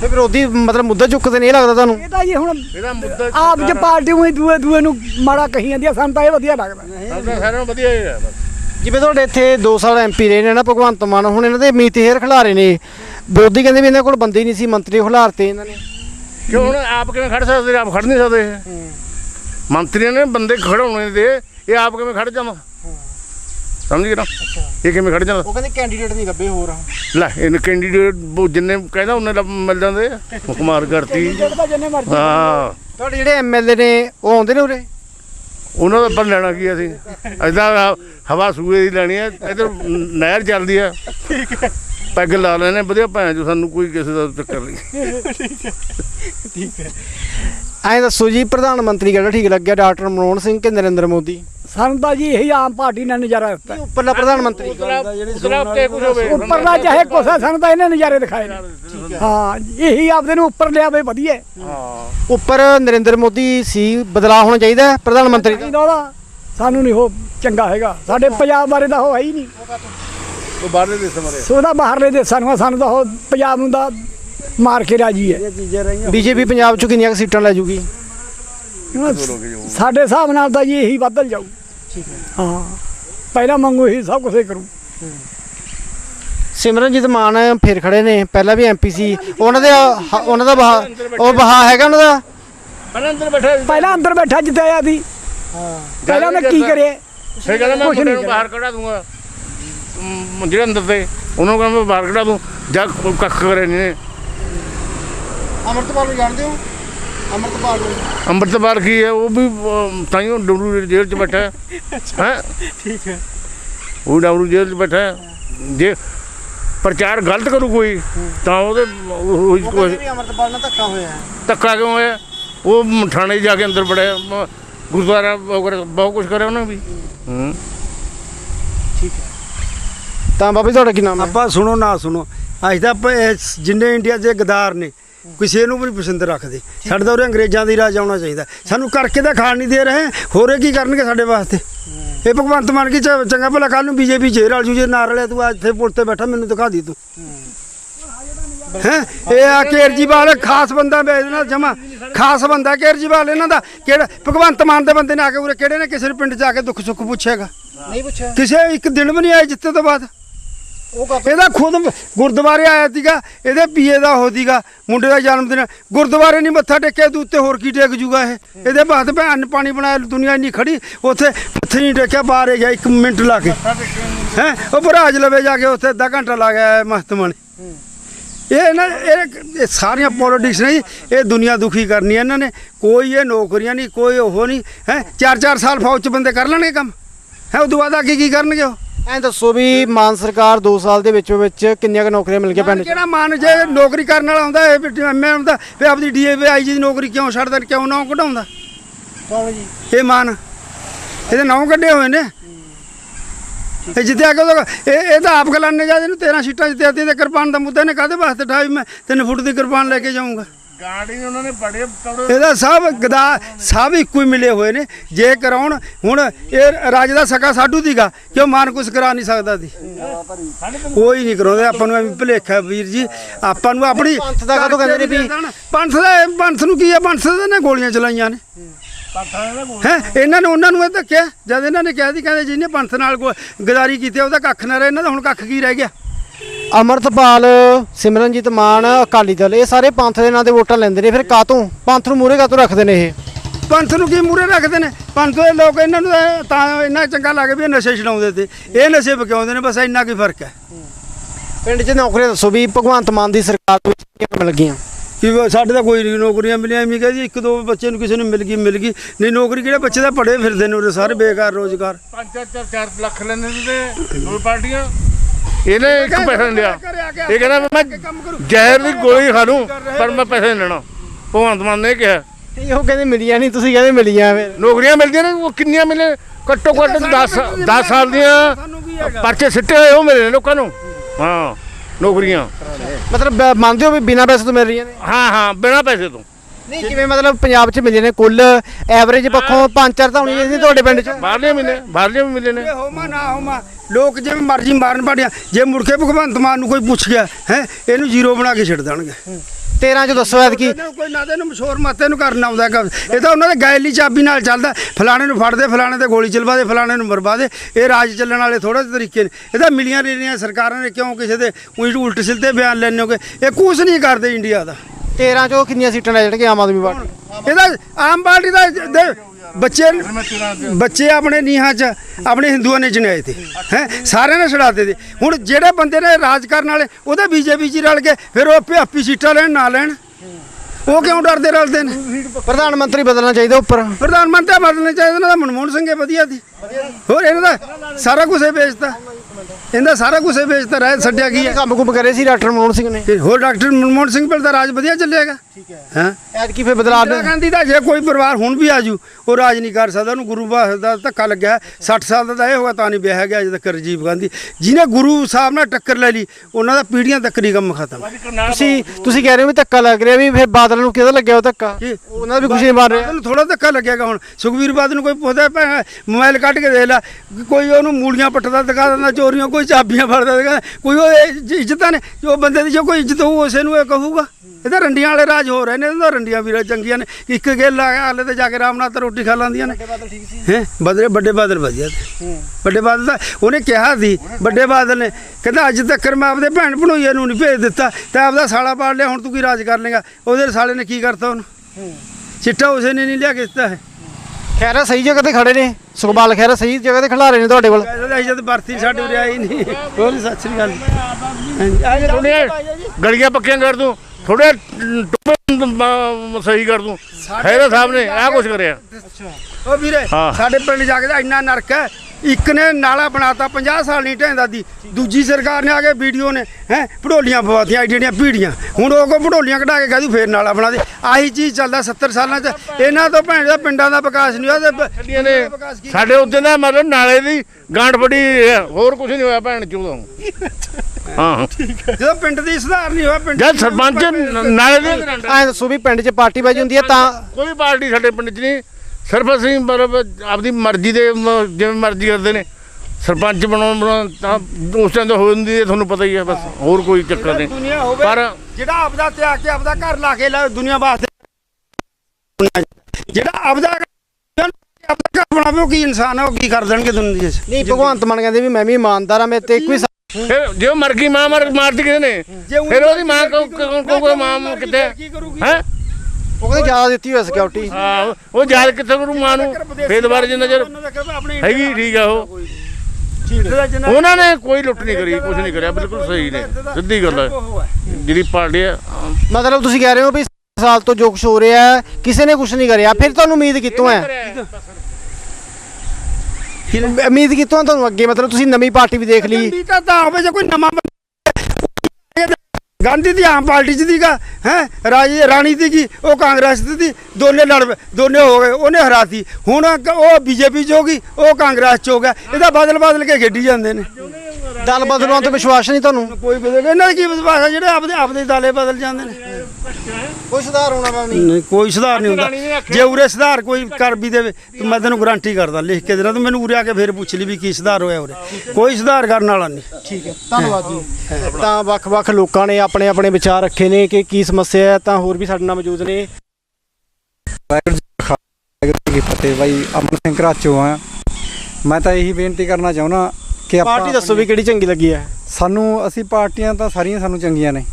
ਤੇ ਵਿਰੋਧੀ ਮਤਲਬ ਮੁੱਦਾ ਚੁੱਕਦੇ ਨੇ ਇਹ ਲੱਗਦਾ ਤੁਹਾਨੂੰ? ਇਹ ਤਾਂ ਜੀ ਹੁਣ ਇਹਦਾ ਮੁੱਦਾ ਆਪ ਜੇ ਪਾਰਟੀ ਉਹੀ ਦੂਏ ਦੂਏ ਨੂੰ ਮਾੜਾ ਕਹੀ ਜਾਂਦੀ ਆ ਸਾਨੂੰ ਤਾਂ ਇਹ ਵਧੀਆ ਲੱਗਦਾ। ਸਾਡਾ ਸਾਰਿਆਂ ਨੂੰ ਵਧੀਆ ਹੀ ਹੈ ਬਸ। ਜਿਵੇਂ ਤੁਹਾਡੇ ਇੱਥੇ 2 ਸਾਲ ਐਮਪੀ ਰਹੇ ਨੇ ਨਾ ਭਗਵੰਤ ਮਾਨ ਹੁਣ ਇਹਨਾਂ ਦੇ ਮੀਤ ਹੇਰ ਖਿਲਾਰੇ ਨੇ। ਵਿਰੋਧੀ ਕਹਿੰਦੇ ਵੀ ਇਹਨਾਂ ਕੋਲ ਬੰਦੇ ਹੀ ਨਹੀਂ ਸੀ ਮੰਤਰੀ ਖਿਲਾਰਤੇ ਇਹਨਾਂ ਨੇ। ਕਿਉਂ ਹੁਣ ਆਪ ਕਿਵੇਂ ਖੜ ਸਕਦੇ? ਆਪ ਖੜ ਨਹੀਂ ਸਕਦੇ। ਇਹ ਮੰਤਰੀਆਂ ਨੇ ਬੰਦੇ ਖੜਾਉਣੇ ਦੇ ਇਹ ਆਪ ਕਿਵੇਂ ਖੜ ਜਾਂਦਾ ਸਮਝ ਗਏ ਨਾ? ਇਹ ਕਿਵੇਂ ਖੜ ਜਾਂਦਾ ਉਹ ਕਹਿੰਦੇ ਕੈਂਡੀਡੇਟ ਨਹੀਂ ਲੱਭੇ ਹੋਰ। ਲੈ ਇਹਨ ਕੈਂਡੀਡੇਟ ਜਿੰਨੇ ਕਹਿੰਦਾ ਉਹਨੇ ਮਿਲ ਜਾਂਦੇ ਆ ਕੁਮਾਰ ਕਰਤੀ। ਹਾਂ। ਤੁਹਾਡੇ ਜਿਹੜੇ ਐਮਐਲਏ ਨੇ ਉਹ ਆਉਂਦੇ ਨੇ ਉਰੇ? ਉਹਨਾਂ ਦਾ ਪਰ ਲੈਣਾ ਕੀ ਅਸੀਂ? ਐਦਾਂ ਹਵਾ ਸੂਏ ਦੀ ਲੈਣੀ ਹੈ ਇਧਰ ਨਹਿਰ ਚੱਲਦੀ ਆ। ਪੈਗ ਲਾ ਲੈਣੇ ਵਧੀਆ ਭੈਣ ਜੋ ਸਾਨੂੰ ਕੋਈ ਕਿਸੇ ਦਾ ਚੱਕਰ ਨਹੀਂ। ਐਂ ਦੱਸੋ ਜੀ ਪ੍ਰਧਾਨ ਮੰਤਰੀ ਕਿਹੜਾ ਠੀਕ ਲੱਗਿਆ ਡਾਕਟਰ ਮਨਮੋਹਨ ਸਿੰਘ ਕਿ ਨਰਿੰਦਰ ਮੋਦੀ? ਸਾਨੂੰ ਤਾਂ ਜੀ ਇਹੀ ਆਮ ਪਾਰਟੀ ਨੇ ਨਜ਼ਾਰਾ ਦਿੱਤਾ। ਉੱਪਰਲਾ ਪ੍ਰਧਾਨ ਮੰਤਰੀ। ਉਤਰਾ ਉੱਤੇ ਕੁਝ ਹੋਵੇ। ਉੱਪਰਲਾ ਚਾਹੇ ਕੋਸਾ ਸਾਨੂੰ ਤਾਂ ਇਹਨੇ ਨਜ਼ਾਰੇ ਦਿਖਾਏ ਨੇ। ਹਾਂ ਇਹੀ ਆਪਦੇ ਨੂੰ ਉੱਪਰ ਲਿਆਵੇ ਵਧੀਆ। ਹੈ। ਉੱਪਰ ਨਰਿੰਦਰ ਮੋਦੀ ਸੀ ਬਦਲਾਅ ਹੋਣਾ ਚਾਹੀਦਾ ਹੈ ਪ੍ਰਧਾਨ ਮੰਤਰੀ ਦਾ? ਨਹੀਂ ਤਾਂ ਉਹਦਾ ਸਾਨੂੰ ਨਹੀਂ ਉਹ ਚੰਗਾ ਹੈਗਾ। ਸਾਡੇ ਪੰਜਾਬ ਬਾਰੇ ਤਾਂ ਉਹ ਹੈ ਹੀ ਨਹੀਂ। ਉਹ ਬਾਹਰਲੇ ਦੇਸ਼ਾਂ ਬਾਰੇ। ਉਹਦਾ ਬਾਹਰਲੇ ਦੇਸ਼ਾਂ ਨੂੰ ਆ, ਸਾਨੂੰ ਤਾਂ ਉਹ ਪੰਜਾਬ ਨੂੰ ਦਾ ਮਾਰ ਕੇ ਰਾਜੀ ਹੈ। ਬੀਜੇਪੀ ਪੰਜਾਬ ਚੋਂ ਕਿੰਨੀਆਂ ਕੁ ਸੀਟਾਂ ਲੈ ਜੂਗੀ? ਸਾਡੇ ਹਿਸਾਬ ਨਾਲ ਤਾਂ ਜੀ ਇਹੀ ਵਧਲ ਜਾਊ। ਹਾਂ। ਪਹਿਲਾਂ ਮੰਗੂ ਇਹੀ ਸਭ ਕੁਝ ਕਰੂ। ਸਿਮਰਨਜੀਤ ਮਾਨ ਫਿਰ ਖੜੇ ਨੇ। ਪਹਿਲਾਂ ਵੀ ਐਮਪੀ ਸੀ। ਉਹਨਾਂ ਦੇ ਹ- ਉਹਨਾਂ ਦਾ ਬਹਾ ਉਹ ਬਹਾ ਹੈਗਾ ਉਹਨਾਂ ਦਾ? ਪਹਿਲਾਂ ਅੰਦਰ ਬੈਠਾ ਪਹਿਲਾਂ ਅੰਦਰ ਬੈਠਾ ਜਿੱਤਿਆ ਪਹਿਲਾਂ ਮੈਂ ਕੀ ਕਰਿਆ? ਫੇਰ ਕਹਿੰਦਾ ਮੈਂ ਕੁਛ ਮੁੰਡੇ ਨਹੀਂ ਨੂੰ ਬਾਹਰ ਕਢਾ ਦੂੰਗਾ। ਅਮ, ਜਿਹੜੇ ਅੰਦਰ ਤੇ ਉਹਨਾਂ ਨੂੰ ਕਹਿੰਦਾ ਮੈਂ ਬਾਹਰ ਕਢਾ ਦੂੰ। ਜਾਂ ਕੋਈ ਕੱਖ ਕਰੇ ਨਹੀਂ ਅਮਰਤਪਾਲ ਨੂੰ ਜਾਣਦੇ ਹੋ? ਅਮਰਤਪਾਲ ਨੂੰ। ਅੰਮ੍ਰਿਤਪਾਲ ਕੀ ਹੈ? ਉਹ ਵੀ ਤਾਈਓ ਡਬਲੂ ਜੇਲ੍ਹ 'ਚ ਬੈਠਾ ਹੈ। ਹੈ? ਠੀਕ ਹੈ। ਉਹ ਡਬਲੂ ਜੇਲ੍ਹ 'ਚ ਬੈਠਾ ਹੈ। ਜੇ ਪ੍ਰਚਾਰ ਗਲਤ ਕਰੂ ਕੋਈ ਤਾਂ ਉਹਦੇ ਉਹ- ਕੋਈ ਅਮਰਤਪਾਲ ਨਾਲ ਧੱਕਾ ਹੋਇਆ ਹੈ। ਧੱਕਾ ਕਿਉਂ ਹੋਇਆ? ਉਹ ਥਾਣੇ ਜਾ ਕੇ ਅੰਦਰ ਬੜਿਆ ਗੁਰਦੁਆਰਾ ਵਗੈਰਾ ਬਹੁਤ ਕੁਝ ਕਰਿਆ ਉਹਨੇ ਵੀ। ਹੂੰ। ਤਾਂ ਬਾਬਾ ਜੀ ਤੁਹਾਡਾ ਕੀ ਨਾਮ ਹੈ? ਆਪਾਂ ਸੁਣੋ ਨਾ ਸੁਣੋ। ਅੱਜ ਤਾਂ ਜਿੰਨੇ ਇੰਡੀਆ ਦੇ ਗਦਾਰ ਨੇ ਕਿਸੇ ਨੂੰ ਵੀ ਨਹੀਂ ਪਸੰਦ ਰੱਖਦੇ। ਸਾਡੇ ਤਾਂ ਉਰੇ ਅੰਗਰੇਜ਼ਾਂ ਦੀ ਰਾਜ ਆਉਣਾ ਚਾਹੀਦਾ। ਸਾਨੂੰ ਕਰਕੇ ਤਾਂ ਖਾਣ ਨਹੀਂ ਦੇ ਰਹੇ। ਹੋਰੇ ਕੀ ਕਰਨਗੇ ਸਾਡੇ ਵਾਸਤੇ? ਇਹ ਭਗਵੰਤ ਮਾਨ ਕੀ ਚ- ਚੰਗਾ ਭਲਾ ਕੱਲ ਨੂੰ ਬੀਜੇਪੀ ਜੇ ਰਲ ਜੂ ਜੇ ਨਾ ਰਲਿਆ ਤੂੰ ਅੱਜ ਇੱਥੇ ਪੁਲ ਤੇ ਬੈਠਾ ਮੈਨੂੰ ਦਿਖਾ ਦੀ ਤੂੰ। ਹੈ? ਇਹ ਆ ਕੇਰਜੀਵਾਲ ਖਾਸ ਬੰਦਾ ਵੇਚਣਾ ਜਮਾ ਖਾਸ ਬੰਦਾ ਕੇਰਜੀਵਾਲ ਇਹਨਾਂ ਦਾ। ਕਿਹੜਾ ਭਗਵੰਤ ਮਾਨ ਦੇ ਬੰਦੇ ਨੇ ਆ ਕੇ ਉਰੇ ਕਿਹੜੇ ਨੇ? ਕਿਸੇ ਨੇ ਪਿੰਡ ਚ ਆ ਕੇ ਦੁੱਖ ਸੁੱਖ ਪੁੱਛੇਗਾ ਨਹੀਂ ਪੁੱਛਿਆ। ਕਿਸੇ ਇੱਕ ਦਿਨ ਵੀ ਨਹੀਂ ਆਏ ਜਿੱਤੇ ਤੋਂ ਬਾਅਦ। ਇਹਦਾ ਖੁਦ ਗੁਰਦੁਆਰੇ ਆਇਆ ਸੀਗਾ ਇਹਦੇ ਪੀਏ ਦਾ ਹੋ ਸੀਗਾ ਮੁੰਡੇ ਦਾ ਜਨਮ ਦਿਨ। ਗੁਰਦੁਆਰੇ ਨਹੀਂ ਮੱਥਾ ਟੇਕਿਆ ਤੂੰ ਉੱਤੇ ਹੋਰ ਕੀ ਟੇਕ ਜੂਗਾ ਇਹ? ਇਹਦੇ ਬਾਅਦ ਭੈਣ ਪਾਣੀ ਬਣਾਇਆ ਦੁਨੀਆ ਇੰਨੀ ਖੜੀ ਉੱਥੇ ਮੱਥੇ ਨਹੀਂ ਟੇਕਿਆ ਬਾਹਰ ਗਿਆ ਇੱਕ ਮਿੰਟ ਲਾ ਕੇ। ਹੈ? ਉਹ ਭਰਾਜ ਲਵੇ ਜਾ ਕੇ ਉੱਥੇ ਅੱਧਾ ਘੰਟਾ ਲਾ ਗਿਆ ਮਹਤਮਾ ਨੇ ਇਹ ਨਾ ਇਹ ਸਾਰੀਆਂ ਪੋਲਿਟਿਕਸ ਨੇ ਇਹ ਦੁਨੀਆ ਦੁਖੀ ਕਰਨੀ ਇਹਨਾਂ ਨੇ। ਕੋਈ ਇਹ ਨੌਕਰੀਆਂ ਨਹੀਂ ਕੋਈ ਉਹ ਨਹੀਂ। ਹੈ? ਚਾਰ ਚਾਰ ਸਾਲ ਫੌਜ ਚ ਬੰਦੇ ਕਰ ਲੈਣਗੇ ਕੰਮ। ਹੈ? ਉਦੋਂ ਬਾਅਦ ਅੱਗੇ ਕੀ ਕਰਨਗੇ ਉਹ? ਐਂ ਦੱਸੋ ਵੀ ਮਾਨ ਸਰਕਾਰ 2 ਸਾਲ ਦੇ ਵਿੱਚ ਵਿੱਚ ਕਿੰਨੀਆਂ ਕੁ ਨੌਕਰੀਆਂ ਮਿਲ ਗਈਆਂ ਪਿੰਡ 'ਚ? ਕਿਹੜਾ ਮਾਨ ਜੇ ਨੌਕਰੀ ਕਰਨ ਵਾਲਾ ਹੁੰਦਾ ਇਹ ਐਮਏ ਹੁੰਦਾ ਫੇ ਆਪਦੀ ਡੀਏਵੀ ਜੀ ਦੀ ਨੌਕਰੀ ਕਿਉਂ ਛੱਡਦਾ ਕਿਉਂ ਨਾ ਕਢਾਉਂਦਾ? ਕੌਣ ਜੀ? ਇਹ ਮਾਨ। ਇਹਦੇ ਨਾਂ ਕੱਢੇ ਹੋਏ ਨੇ। ਇਹ ਜਿੱਤਿਆ ਕਿ ਉਹਦਾ ਇਹ ਇਹ ਤਾਂ ਆਪ ਗਲਾਨੇ ਜਾ ਇਹਨੂੰ 13 ਸੀਟਾਂ ਜਿੱਤਿਆ ਤੇ ਕਿਰਪਾਨ ਦਾ ਮੁੱਦਾ ਨੇ ਕਾਦੇ ਵਾਸਤੇ ਠਾਈ ਮੈਂ? 3 ਫੁੱਟ ਦੀ ਕਿਰਪਾਨ ਲੈ ਕੇ ਜਾਊਂਗਾ। ਗਾੜੀ ਉਹਨਾਂ ਨੇ ਬੜੇ ਤੌੜੇ ਇਹਦਾ ਸਭ ਗਦਾ ਸਭ ਇੱਕੋ ਹੀ ਮਿਲੇ ਹੋਏ ਨੇ। ਜੇ ਕਰਾਉਣ ਹੁਣ ਇਹ ਰਾਜ ਦਾ ਸਕਾ ਸਾਡੂ ਦੀਗਾ ਕਿਉਂ ਮਾਨ ਕੁਛ ਕਰਾ ਨਹੀਂ ਸਕਦਾ ਸੀ? ਕੋਈ ਨਹੀਂ ਕਰਾਉਂਦੇ ਆਪਾਂ ਨੂੰ ਐਵੇਂ ਭੁਲੇਖਾ ਵੀਰ ਜੀ। ਆਪਾਂ ਨੂੰ ਆਪਣੀ ਪੰਥ ਦਾ ਕਾਹਤੋਂ ਕਹਿੰਦੇ ਨੇ ਵੀ- ਪੰਥ ਦਾ ਪੰਥ ਨੂੰ ਕੀ ਆ ਪੰਥ ਦੇ ਨੇ ਗੋਲੀਆਂ ਚਲਾਈਆਂ ਨੇ। ਹੈ? ਇਹਨਾਂ ਨੇ ਉਹਨਾਂ ਨੂੰ ਇਹ ਧੱਕਿਆ। ਜਦ ਇਹਨਾਂ ਨੇ ਕਿਹਾ ਸੀ ਕਹਿੰਦੇ ਜਿਹਨੇ ਪੰਥ ਨਾਲ ਗਦਾਰੀ ਕੀਤੀ ਉਹਦਾ ਕੱਖ ਨਾ ਰਿਹਾ। ਇਹਨਾਂ ਦਾ ਹੁਣ ਕੱਖ ਕੀ ਰਹਿ ਗਿਆ? ਅਮਰਤਪਾਲ ਸਿਮਰਨਜੀਤ ਮਾਨ ਅਕਾਲੀ ਦਲ ਇਹ ਸਾਰੇ ਪੰਥ ਦੇ ਨਾਂ ਤੇ ਵੋਟਾਂ ਲੈਂਦੇ ਨੇ ਫਿਰ ਕਾਤੋਂ ਪੰਥ ਨੂੰ ਮੂਹਰੇ ਕਾਤੋਂ ਰੱਖਦੇ ਨੇ ਇਹ? ਪੰਥ ਨੂੰ ਕੀ ਮੂਰੇ ਰੱਖਦੇ ਨੇ? ਪੰਥ ਦੇ ਲੋਕ ਇਹਨਾਂ ਨੂੰ ਤਾਂ- ਇੰਨਾ ਚੰਗਾ ਲੱਗੇ ਵੀ ਇਹ ਨਸ਼ੇ ਛਡਾਉਂਦੇ ਤੇ। ਇਹ ਨਸ਼ੇ ਬਕਿਆਉਂਦੇ ਨੇ ਬਸ ਇੰਨਾ ਕੀ ਫ਼ਰਕ ਹੈ। ਪਿੰਡ 'ਚ ਨੌਕਰੀਆਂ ਦੱਸੋ ਵੀ ਭਗਵੰਤ ਮਾਨ ਦੀ ਸਰਕਾਰ ਵਿੱਚ ਕਿੰਨੀਆਂ ਮਿਲ ਗਈਆਂ? ਕਿ ਸਾਡੇ ਤਾਂ ਕੋਈ ਨਹੀਂ ਨੌਕਰੀਆਂ ਮਿਲੀਆਂ ਐਵੇਂ ਕਹਿੰਦੀ ਇੱਕ ਦੋ ਬੱਚੇ ਨੂੰ ਕਿਸੇ ਨੂੰ ਮਿਲ ਗਈ ਮਿਲ ਗਈ। ਨਹੀਂ ਨੌਕਰੀ ਕਿਹੜੇ ਬੱਚੇ ਤਾਂ ਪੜੇ ਫਿਰਦੇ ਨੇ ਉਰੇ ਸਾਰੇ ਬੇਕਾਰ ਰੋਜ਼ਗਾਰ। ਪੰਜ ਚਾਰ ਚਾਰ ਚਾਰ ਲੱਖ ਲੈਂਦੇ ਨੇ ਤੇ ਦੋ ਪਾਰਟੀਆਂ। ਇਹਨੇ ਇੱਕ ਪੈਸਾ ਨਹੀਂ ਲਿਆ। ਇਹ ਕਹਿੰਦਾ ਮੈਂ ਜ਼ਹਿਰ ਦੀ ਗੋਲੀ ਖਾ ਲੂੰ ਪਰ ਮੈਂ ਪੈਸੇ ਨਹੀਂ ਲੈਣਾ। ਭਗਵੰਤ ਮਾਨ ਨੇ ਕਿਹਾ। ਤੇ ਉਹ ਕਹਿੰਦੇ ਮਿਲੀਆਂ ਨਹੀਂ ਤੁਸੀਂ ਕਹਿੰਦੇ ਮਿਲੀਆਂ ਫਿਰ। ਨੌਕਰੀਆਂ ਮਿਲਦੀਆਂ ਨੇ ਉਹ ਕਿੰਨੀਆਂ ਮਿਲੇ? ਘੱਟੋ ਘੱਟ 10 10 ਸਾਲ ਦੀਆਂ ਪਰਚੇ ਸਿੱਟੇ ਹੋਏ ਉਹ ਮਿਲੇ ਨੇ ਲੋਕਾਂ ਨੂੰ। ਹਾਂ ਨੌਕਰੀਆਂ। ਮਤਲਬ ਮੰਨਦੇ ਹੋ ਵੀ ਬਿਨਾਂ ਪੈਸੇ ਤੋਂ ਮਿਲ ਰਹੀਆਂ ਨੇ? ਹਾਂ ਹਾਂ ਬਿਨਾਂ ਪੈਸੇ ਤੋਂ। ਨਹੀਂ ਜਿਵੇਂ ਮਤਲਬ ਪੰਜਾਬ 'ਚ ਮਿਲੇ ਨੇ ਕੁੱਲ ਐਵਰੇਜ ਪੱਖੋਂ ਪੰਜ ਚਾਰ ਤਾਂ ਹੋਣੀ ਚਾਹੀਦੀ ਸੀ ਤੁਹਾਡੇ ਪਿੰਡ 'ਚ। ਬਾਹਰਲੇ ਮਿਲੇ ਬਾਹਰਲੇ ਵੀ ਮਿਲੇ ਨੇ। ਇਹ ਹੋਮਾ ਨਾ ਹੋਮਾ ਲੋਕ ਜਿਵੇਂ ਮਰਜ਼ੀ ਮਾਰਨ ਪਾੜਿਆ ਜੇ ਮੁੜ ਕੇ ਭਗਵੰਤ ਮਾਨ ਨੂੰ ਕੋਈ ਪੁੱਛ ਗਿਆ ਹੈ ਇਹਨੂੰ ਜ਼ੀਰੋ ਬਣਾ ਕੇ ਛੱਡ ਦੇਣਗੇ। 13 'ਚ ਦੱਸੋ ਇਹਨਾਂ ਨੂੰ ਕੋਈ ਨਾ ਤੇ ਇਹਨੂੰ ਮਸ਼ਹੂਰ ਮਾਤੇ ਨੂੰ ਕਰਨਾ ਆਉਂਦਾ ਇਹ ਤਾਂ ਉਹਨਾਂ ਦੇ ਗੈਲੀ ਚਾਬੀ ਨਾਲ ਚੱਲਦਾ। ਫਲਾਣੇ ਨੂੰ ਫੜਦੇ ਫਲਾਣੇ ਤੇ ਗੋਲੀ ਚਲਵਾ ਦੇ ਫਲਾਣੇ ਨੂੰ ਮਰਵਾ ਦੇ। ਇਹ ਰਾਜ ਚੱਲਣ ਵਾਲੇ ਥੋੜੇ ਤਰੀਕੇ ਨੇ। ਇਹ ਤਾਂ ਮਿਲੀਆਂ ਰਹੀਆਂ ਸਰਕਾਰਾਂ ਨੇ ਕਿਉਂ ਕਿਸੇ ਦੇ ਉਲਟ ਉਲਟ ਸਿਲਤੇ ਬਿਆਨ ਲੈਣੇ ਹੋਗੇ? ਇਹ ਕੁਝ ਨਹੀਂ ਕਰਦੇ ਇੰਡੀਆ ਦਾ। 13 'ਚੋਂ ਕਿੰਨੀਆਂ ਸੀਟਾਂ ਲੈ ਜਾਣਗੇ ਆਮ ਆਦਮੀ ਪਾਰਟੀ? ਇਹਦਾ ਆਮ ਪਾਰਟੀ ਦਾ ਦੇ- ਬੱਚੇ ਬੱਚੇ ਆਪਣੇ ਨੀਹਾਂ 'ਚ ਆਪਣੇ ਹਿੰਦੂਆਂ ਨੇ ਜਨਾਏ ਤੇ ਹੈ? ਸਾਰਿਆਂ ਨੇ ਛੜਾਤੇ ਤੇ। ਹੁਣ ਜਿਹੜੇ ਬੰਦੇ ਨੇ ਰਾਜ ਕਰਨ ਵਾਲੇ ਉਹਦੇ ਬੀਜੇਪੀ 'ਚ ਰਲ ਕੇ ਫਿਰ ਉਹ ਆਪੇ ਸੀਟਾਂ ਲੈਣ ਨਾ ਲੈਣ। ਉਹ ਕਿਉਂ ਡਰਦੇ ਰਲਦੇ ਨੇ? ਪ੍ਰਧਾਨ ਮੰਤਰੀ ਬਦਲਣਾ ਚਾਹੀਦਾ ਉੱਪਰ। ਪ੍ਰਧਾਨ ਮੰਤਰੀ ਬਦਲਣੇ ਚਾਹੀਦੇ ਇਹਨਾਂ ਦਾ ਮਨਮੋਹਨ ਸਿੰਘ ਵਧੀਆ ਸੀ। ਹੋਰ ਇਹਨਾਂ ਦਾ ਸਾਰਾ ਕੁਝ ਹੀ ਵੇਚਤਾ। ਇਹਦਾ ਸਾਰਾ ਕੁਝ ਵੇਚਤਾ ਰਹਿ ਛੱਡਿਆ ਕੀ ਹੈ? ਕੰਮ ਕੁਮ ਕਰੇ ਸੀ ਡਾਕਟਰ ਮਨਮੋਹਨ ਸਿੰਘ ਨੇ। ਤੇ ਹੋਰ ਡਾਕਟਰ ਮਨਮੋਹਨ ਸਿੰਘ ਵੇਲੇ ਦਾ ਰਾਜ ਵਧੀਆ ਚੱਲੇਗਾ ਠੀਕ ਹੈ। ਹਾਂ? ਐਤਕੀ ਫਿਰ ਬਦਲਾ ਇੰਦਰਾ ਗਾਂਧੀ ਦਾ ਜੇ ਕੋਈ ਪਰਿਵਾਰ ਹੁਣ ਵੀ ਆਜੂ ਉਹ ਰਾਜ ਨਹੀਂ ਕਰ ਸਕਦਾ ਉਹਨੂੰ ਗੁਰੂ ਬਾਹ ਦਾ ਧੱਕਾ ਲੱਗਿਆ ਹੈ। 60 ਸਾਲ ਦਾ ਤਾਂ ਇਹ ਹੋਗਾ ਤਾਂ ਨਹੀਂ ਵਿਆਹ ਗਿਆ ਅਜੇ ਤੱਕ ਰਾਜੀਵ ਗਾਂਧੀ। ਜਿਹਨੇ ਗੁਰੂ ਸਾਹਿਬ ਨਾਲ ਟੱਕਰ ਲੈ ਲਈ ਉਹਨਾਂ ਦਾ ਪੀੜ੍ਹੀਆਂ ਤੱਕ ਨਹੀਂ ਕੰਮ ਖਤਮ। ਤੁਸੀਂ ਤੁਸੀਂ ਕਹਿ ਰਹੇ ਹੋ ਵੀ ਧੱਕਾ ਲੱਗ ਰਿਹਾ ਵੀ ਫਿਰ ਬਾਦਲ ਨੂੰ ਕਿਹਦਾ ਲੱਗਿਆ ਉਹ ਧੱਕਾ? ਕੀ? ਉਹਨਾਂ ਦਾ ਵੀ ਕੁਝ ਨਹੀਂ ਮਾਰ ਰਿਹਾ। ਥੋੜਾ ਧੱਕਾ ਲੱਗੇਗਾ ਹੁਣ। ਸੁਖਵੀਰ ਬਾਦ ਨੂੰ ਕੋਈ ਪੁੱਛਦਾ ਭੈਣ ਮੋਬਾਈਲ ਕੱਢ ਕੇ ਦੇਖ ਲੈ। ਕੋਈ ਉਹਨੂੰ ਮੂਲੀਆਂ ਪੱਟਦਾ ਦਿਖਾ ਦਿੰਦਾ ਚੋਰੀਆਂ ਕੋਈ ਚਾਬੀਆਂ ਫੜਦਾ ਦਿਖਾ ਕੋਈ ਉਹ ਇੱਜ਼ਤਾਂ ਨੇ ਜੋ ਬੰਦੇ ਦੀ ਜੋ ਕੋਈ ਇੱਜ਼ਤ ਹੋਊ ਉਸੇ ਨੂੰ ਇਹ ਕਹੂਗਾ। ਇਹ ਤਾਂ ਰੰਡੀਆਂ ਵਾਲੇ ਰਾਜ ਹੋ ਰਹੇ ਨੇ ਇਹਨਾਂ ਰੰਡੀਆਂ ਵੀ ਚੰਗੀਆਂ ਨੇ। ਇੱਕ ਗੇਲ ਆ ਹਾਲੇ ਤੇ ਜਾ ਕੇ ਰਾਮਨਾਥ ਰੋਟੀ ਖਾ ਲੈਂਦੀਆਂ ਨੇ। ਹੈ ਬਦਲੇ ਵੱਡੇ ਬਾਦਲ ਵਧੀਆ ਤੇ ਵੱਡੇ ਬਾਦਲ ਦਾ ਉਹਨੇ ਕਿਹਾ ਸੀ ਵੱਡੇ ਬਾਦਲ ਨੇ ਕਹਿੰਦਾ ਅੱਜ ਤੱਕ ਮੈਂ ਆਪਦੇ ਭੈਣ ਭਣੋਈਏ ਨੂੰ ਨਹੀਂ ਭੇਜ ਦਿੱਤਾ ਤੇ ਆਪਦਾ ਸਾਲਾ ਪਾੜ ਲਿਆ ਹੁਣ ਤੂੰ ਕੀ ਰਾਜ ਕਰ ਲੇਗਾ ਉਹਦੇ ਸਾਲੇ ਨੇ ਕੀ ਕਰਤਾ ਉਹਨੂੰ? ਚਿੱਟਾ ਉਸੇ ਨੇ ਨਹੀਂ ਲਿਆ ਕੇ ਦਿੱਤਾ ਹੈ। ਖੈਰਾ ਸਹੀ ਜਗ੍ਹਾ ਤੇ ਖੜੇ ਨੇ। ਸੁਖਬਾਲ ਖੈਰਾ ਸਹੀ ਜਗ੍ਹਾ ਤੇ ਰਹੇ ਨੇ ਤੁਹਾਡੇ ਕੋਲ। ਕਹਿੰਦਾ ਅਸੀਂ ਜਦ ਬਰਤੀ ਸਾਡੇ ਉਰੇ ਆਈ ਨਹੀਂ ਹੋਰ ਸਤਿ ਸ੍ਰੀ ਅਕਾਲ ਹਾਂਜੀ, ਆ ਜਾ ਥੋੜੇ ਗਲੀਆਂ ਪੱਕੀਆਂ ਕਰ ਦੂੰ ਥੋੜੇ ਸਹੀ ਕਰ ਦੂੰ। ਖੈਰਾ ਸਾਹਿਬ ਨੇ ਆਹ ਕੁਛ ਕਰਿਆ। ਉਹ ਵੀਰੇ ਹਾਂ। ਸਾਡੇ ਪਿੰਡ ਜਾ ਕੇ ਤਾਂ ਇੰਨਾ ਨਰਕ ਹੈ ਇੱਕ ਨੇ ਨਾਲਾ ਬਣਾਤਾ 50 ਸਾਲ ਨਹੀਂ ਢਹਿੰਦਾ ਦੀ। ਦੂਜੀ ਸਰਕਾਰ ਨੇ ਆ ਕੇ ਵੀਡੀਓ ਨੇ ਹੈ ਭੜੋਲੀਆਂ ਪਵਾਤੀਆਂ ਜਿਹੜੀਆਂ ਪੀੜੀਆਂ ਹੁਣ ਉਹ ਕੋ ਭੜੋਲੀਆਂ ਕਢਾ ਕੇ ਕਹਦੂ ਫੇਰ ਨਾਲਾ ਬਣਾ ਦੇ। ਆਹੀ ਚੀਜ਼ ਚੱਲਦਾ 70 ਸਾਲਾਂ ਚ। ਇਹਨਾਂ ਤੋਂ ਭੈਣ ਦਾ ਪਿੰਡਾਂ ਦਾ ਵਿਕਾਸ ਨਹੀਂ ਹੋਇਆ ਤੇ ਨੇ ਸਾਡੇ ਉੱਤੇ ਨਾ ਮਤਲਬ ਨਾਲੇ ਦੀ ਗਾਂਠ ਫੜੀ ਹੋਰ ਕੁਝ ਨਹੀਂ ਹੋਇਆ ਭੈਣ ਚੋਂ ਹਾਂ। ਜਦੋਂ ਪਿੰਡ ਦੀ ਸੁਧਾਰ ਨਹੀਂ ਹੋਇਆ ਪਿੰਡ ਜਦ ਸਰਪੰਚ ਨਾਲੇ ਦੀ ਐਂ ਦੱਸੋ ਵੀ ਪਿੰਡ 'ਚ ਪਾਰਟੀ ਬਾਜੀ ਹੁੰਦੀ ਹੈ ਤਾਂ ਕੋਈ ਪਾਰਟੀ ਸਾਡੇ ਪਿੰਡ 'ਚ ਨਹੀਂ। ਸਿਰਫ ਅਸੀਂ ਮਤਲਬ ਆਪਦੀ ਮਰਜ਼ੀ ਦੇ ਮ- ਜਿਵੇਂ ਮਰਜ਼ੀ ਕਰਦੇ ਨੇ। ਸਰਪੰਚ ਬਣਾਉਣ ਬਣਾਉਣ ਤਾਂ ਉਸ ਟਾਈਮ ਤਾਂ ਹੋ ਜਾਂਦੀ ਹੈ ਤੁਹਾਨੂੰ ਪਤਾ ਹੀ ਹੈ ਬਸ ਹੋਰ ਕੋਈ ਚੱਕਰ ਨਹੀਂ। ਦੁਨੀਆ ਹੋਵੇ ਪਰ ਜਿਹੜਾ ਆਪਦਾ ਤਿਆਗ ਕੇ ਆਪਦਾ ਘਰ ਲਾ ਕੇ ਲਾਏ ਦੁਨੀਆ ਵਾਸਤੇ ਜਿਹੜਾ ਆਪਦਾ ਆਪਦਾ ਘਰ ਬਣਾਵੇ ਉਹ ਕੀ ਇਨਸਾਨ ਹੈ ਉਹ ਕੀ ਕਰ ਦੇਣਗੇ ਦੁਨੀਆ 'ਚ ਨਹੀਂ ਭਗਵੰਤ ਮਾਨ ਕਹਿੰਦੇ ਵੀ ਮੈਂ ਵੀ ਇਮਾਨਦਾਰ ਆ ਮੇਰੇ ਤੇ ਇੱਕੋ ਸਾ- ਫਿਰ ਜੇ ਮਰ ਗਈ ਮਾਂ ਮਰ ਮਾਰਦੀ ਕਿਸੇ ਨੇ? ਫਿਰ ਉਹਦੀ ਮਾਂ ਕੋ ਕੋ ਮਾਂ ਕਿੱਥੇ ਹੈ? ਉਹ ਕਹਿੰਦੇ ਜ਼ਿਆਦਾ ਦਿੱਤੀ ਹੋਈ ਸਿਕਿਉਰਿਟੀ ਹਾਂ ਉਹ ਯਾਦ ਕਿੱਥੇ ਕਰੂ ਮਾਂ ਨੂੰ? ਫੇਰ ਦੁਬਾਰਾ ਜਿੰਨਾ ਚਿਰ ਹੈਗੀ ਠੀਕ ਆ ਉਹ। ਉਹਨਾਂ ਨੇ ਕੋਈ ਲੁੱਟ ਨਹੀਂ ਕਰੀ ਕੁਝ ਨਹੀਂ ਕਰਿਆ ਬਿਲਕੁਲ ਸਹੀ ਨੇ। ਸਿੱਧੀ ਗੱਲ ਹੈ ਜਿਹੜੀ ਪਾਰਟੀ ਹੈ। ਮਤਲਬ ਤੁਸੀਂ ਕਹਿ ਰਹੇ ਹੋ ਵੀ ਸਾਲ ਤੋਂ ਜੋ ਕੁਛ ਹੋ ਰਿਹਾ ਹੈ ਕਿਸੇ ਨੇ ਕੁਝ ਨਹੀਂ ਕਰਿਆ। ਫਿਰ ਤੁਹਾਨੂੰ ਉਮੀਦ ਕਿੱਥੋਂ ਹੈ? ਉਮੀਦ ਕਿਤੋਂ ਤੁਹਾਨੂੰ ਅੱਗੇ? ਮਤਲਬ ਤੁਸੀਂ ਨਵੀਂ ਪਾਰਟੀ ਵੀ ਦੇਖ ਲਈ। ਤਾਂ ਤਾਂ ਹੋਵੇ ਜੇ ਕੋਈ ਨਵਾਂ ਗਾਂਧੀ ਦੀ ਆਮ ਪਾਰਟੀ ਚ ਦੀਗਾ ਹੈ? ਰਾਜੀ ਰਾਣੀ ਦੀ ਕੀ ਉਹ ਕਾਂਗਰਸ ਦੀ ਸੀ, ਦੋਨੇ ਲੜ ਦੋਨੇ ਹੋ ਗਏ ਉਹਨੇ ਹਰਾਤੀ ਹੁਣ ਕ- ਉਹ ਬੀਜੇਪੀ ਚ ਹੋ ਗਈ ਉਹ ਕਾਂਗਰਸ ਚ ਹੋ ਗਿਆ। ਇਹਦਾ ਬਦਲ ਬਦਲ ਕੇ ਖੇਡੀ ਜਾਂਦੇ ਨੇ। ਦਲ ਬਦਲਣ ਤੋਂ ਵਿਸ਼ਵਾਸ ਨਹੀਂ ਤੁਹਾਨੂੰ? ਕੋਈ ਬਦਲ ਇਹਨਾਂ ਦਾ ਕੀ ਵਿਸ਼ਵਾਸ ਹੈ? ਜਿਹੜੇ ਆਪਦੇ ਆਪਦੇ ਦਾਲੇ ਬਦਲ ਜਾਂਦੇ ਨੇ। ਕੋਈ ਸੁਧਾਰ ਹੋਣਾ ਵਾ ਨਹੀਂ? ਨਹੀਂ ਕੋਈ ਸੁਧਾਰ ਨਹੀਂ ਹੁੰਦਾ। ਜੇ ਉਰੇ ਸੁਧਾਰ ਕੋਈ ਕਰ ਵੀ ਦੇਵੇ ਤਾਂ ਮੈਂ ਤੈਨੂੰ ਗਾਰੰਟੀ ਕਰਦਾ ਲਿਖ ਕੇ ਦੇਣਾ। ਤੂੰ ਮੈਨੂੰ ਉਰੇ ਆ ਕੇ ਫੇਰ ਪੁੱਛ ਲਈ ਵੀ ਕੀ ਸੁਧਾਰ ਹੋਇਆ ਉਰੇ। ਕੋਈ ਸੁਧਾਰ ਕਰਨ ਵਾਲਾ ਨਹੀਂ। ਠੀਕ ਹੈ। ਧੰਨਵਾਦ ਜੀ। ਤਾਂ ਵੱਖ-ਵੱਖ ਲੋਕਾਂ ਨੇ ਆਪਣੇ ਆਪਣੇ ਵਿਚਾਰ ਰੱਖੇ ਨੇ ਕਿ ਕੀ ਸਮੱਸਿਆ ਹੈ ਤਾਂ ਹੋਰ ਵੀ ਸਾਡੇ ਨਾਲ ਮੌਜੂਦ ਨੇ। ਕੀ ਫਤਿਹ। ਬਾਈ ਅਮਨ ਸਿੰਘ ਘਰਾਚੋਂ ਆ। ਮੈਂ ਤਾਂ ਇਹੀ ਬੇਨਤੀ ਕਰਨਾ ਚਾਹੁੰਦਾ ਕਿ ਆਪਾਂ ਪਾਰਟੀ ਦੱਸੋ ਵੀ ਕਿਹੜੀ ਚੰਗੀ ਲੱਗੀ ਹੈ? ਸਾਨੂੰ ਅਸੀਂ ਪਾਰਟੀਆਂ ਤਾਂ ਸਾਰੀਆਂ ਸਾਨੂੰ ਚੰਗੀਆਂ ਨੇ।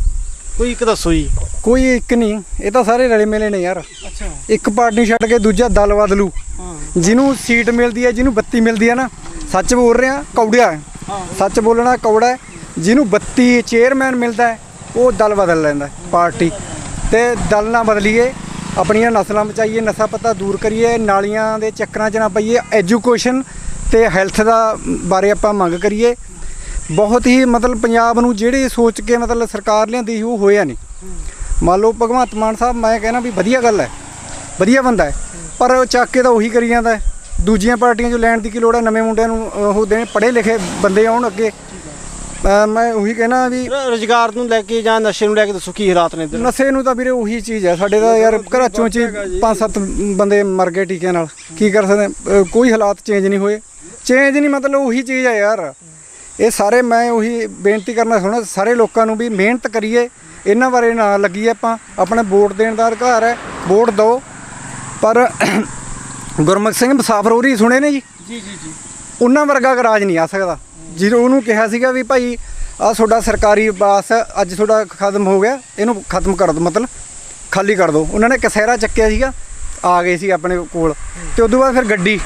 ਕੋਈ ਇੱਕ ਦੱਸੋ ਜੀ। ਕੋਈ ਇੱਕ ਨਹੀਂ ਇਹ ਤਾਂ ਸਾਰੇ ਰਲੇ ਮਿਲੇ ਨੇ ਯਾਰ। ਅੱਛਾ। ਇੱਕ ਪਾਰਟੀ ਛੱਡ ਕੇ ਦੂਜਾ ਦਲ ਬਦਲੂ। ਜਿਹਨੂੰ ਸੀਟ ਮਿਲਦੀ ਹੈ ਜਿਹਨੂੰ ਬੱਤੀ ਮਿਲਦੀ ਹੈ ਨਾ ਸੱਚ ਬੋਲ ਰਿਹਾ ਕੌੜਿਆ। ਸੱਚ ਬੋਲਣਾ ਕੌੜਾ। ਜਿਹਨੂੰ ਬੱਤੀ ਚੇਅਰਮੈਨ ਮਿਲਦਾ ਉਹ ਦਲ ਬਦਲ ਲੈਂਦਾ ਪਾਰਟੀ। ਤੇ ਦਲ ਨਾ ਬਦਲੀਏ ਆਪਣੀਆਂ ਨਸਲਾਂ ਬਚਾਈਏ ਨਸ਼ਾ ਪਤਾ ਦੂਰ ਕਰੀਏ ਨਾਲੀਆਂ ਦੇ ਚੱਕਰਾਂ 'ਚ ਨਾ ਪਈਏ ਐਜੂਕੇਸ਼ਨ ਤੇ ਹੈਲਥ ਦਾ ਬਾਰੇ ਆਪਾਂ ਮੰਗ ਕਰੀਏ। ਬਹੁਤ ਹੀ ਮਤਲਬ ਪੰਜਾਬ ਨੂੰ ਜਿਹੜੇ ਸੋਚ ਕੇ ਮਤਲਬ ਸਰਕਾਰ ਲਿਆਂਦੀ ਸੀ ਉਹ ਹੋਇਆ ਨਹੀਂ। ਮੰਨ ਲਓ ਭਗਵੰਤ ਮਾਨ ਸਾਹਿਬ ਮੈਂ ਕਹਿੰਦਾ ਵੀ ਵਧੀਆ ਗੱਲ ਹੈ ਵਧੀਆ ਬੰਦਾ ਹੈ ਪਰ ਉਹ ਚੱਕ ਕੇ ਤਾਂ ਉਹੀ ਕਰੀ ਜਾਂਦਾ ਹੈ। ਦੂਜੀਆਂ ਪਾਰਟੀਆਂ 'ਚੋਂ ਲੈਣ ਦੀ ਕੀ ਲੋੜ ਹੈ? ਨਵੇਂ ਮੁੰਡਿਆਂ ਨੂੰ ਉਹ ਦੇਣ ਪੜ੍ਹੇ ਲਿਖੇ ਬੰਦੇ ਆਉਣ ਅੱਗੇ। ਮੈਂ ਉਹੀ ਕਹਿਣਾ ਵੀ ਰੋਜ਼ਗਾਰ ਨੂੰ ਲੈ ਕੇ ਜਾਂ ਨਸ਼ੇ ਨੂੰ ਲੈ ਕੇ ਦੱਸੋ ਕੀ ਹਾਲਾਤ ਨੇ ਇੱਧਰ? ਨਸ਼ੇ ਨੂੰ ਤਾਂ ਵੀਰੇ ਉਹੀ ਚੀਜ਼ ਹੈ। ਸਾਡੇ ਤਾਂ ਯਾਰ ਘਰਾਂ ਚੋਂ ਚ ਪੰਜ ਸੱਤ ਬੰਦੇ ਮਰ ਗਏ ਟੀਕਿਆਂ ਨਾਲ। ਕੀ ਕਰ ਸਕਦੇ? ਕੋਈ ਹਾਲਾਤ ਚੇਂਜ ਨਹੀਂ ਹੋਏ। ਚੇਂਜ ਨਹੀਂ ਮਤਲਬ ਉਹੀ ਚੀਜ਼ ਹੈ ਯਾਰ। ਇਹ ਸਾਰੇ ਮੈਂ ਉਹੀ ਬੇਨਤੀ ਕਰਨਾ ਸੁਣਾ ਸਾਰੇ ਲੋਕਾਂ ਨੂੰ ਵੀ ਮਿਹਨਤ ਕਰੀਏ ਇਹਨਾਂ ਬਾਰੇ ਨਾ ਲੱਗੀਏ ਆਪਾਂ। ਆਪਣੇ ਵੋਟ ਦੇਣ ਦਾ ਅਧਿਕਾਰ ਹੈ ਵੋਟ ਦਿਓ। ਪਰ ਗੁਰਮੁਖ ਸਿੰਘ ਮੁਸਾਫਰੋਰੀ ਸੁਣੇ ਨੇ ਜੀ? ਜੀ ਜੀ ਜੀ। ਉਹਨਾਂ ਵਰਗਾ ਕ ਰਾਜ ਨਹੀਂ ਆ ਸਕਦਾ। ਜਦੋਂ ਉਹਨੂੰ ਕਿਹਾ ਸੀਗਾ ਵੀ ਭਾਈ ਆ ਤੁਹਾਡਾ ਸਰਕਾਰੀ ਬਾਸ ਅੱਜ ਤੁਹਾਡਾ ਖਤਮ ਹੋ ਗਿਆ ਇਹਨੂੰ ਖਤਮ ਕਰ ਦਿਓ ਮਤਲਬ ਖਾਲੀ ਕਰ ਦਿਓ। ਉਹਨਾਂ ਨੇ ਕਸਹਿਰਾ ਚੱਕਿਆ ਸੀਗਾ ਆ ਗਏ ਸੀ ਆਪਣੇ ਕੋਲ। ਤੇ ਉਦੋਂ ਬਾਅਦ ਫਿਰ ਗੱਡੀ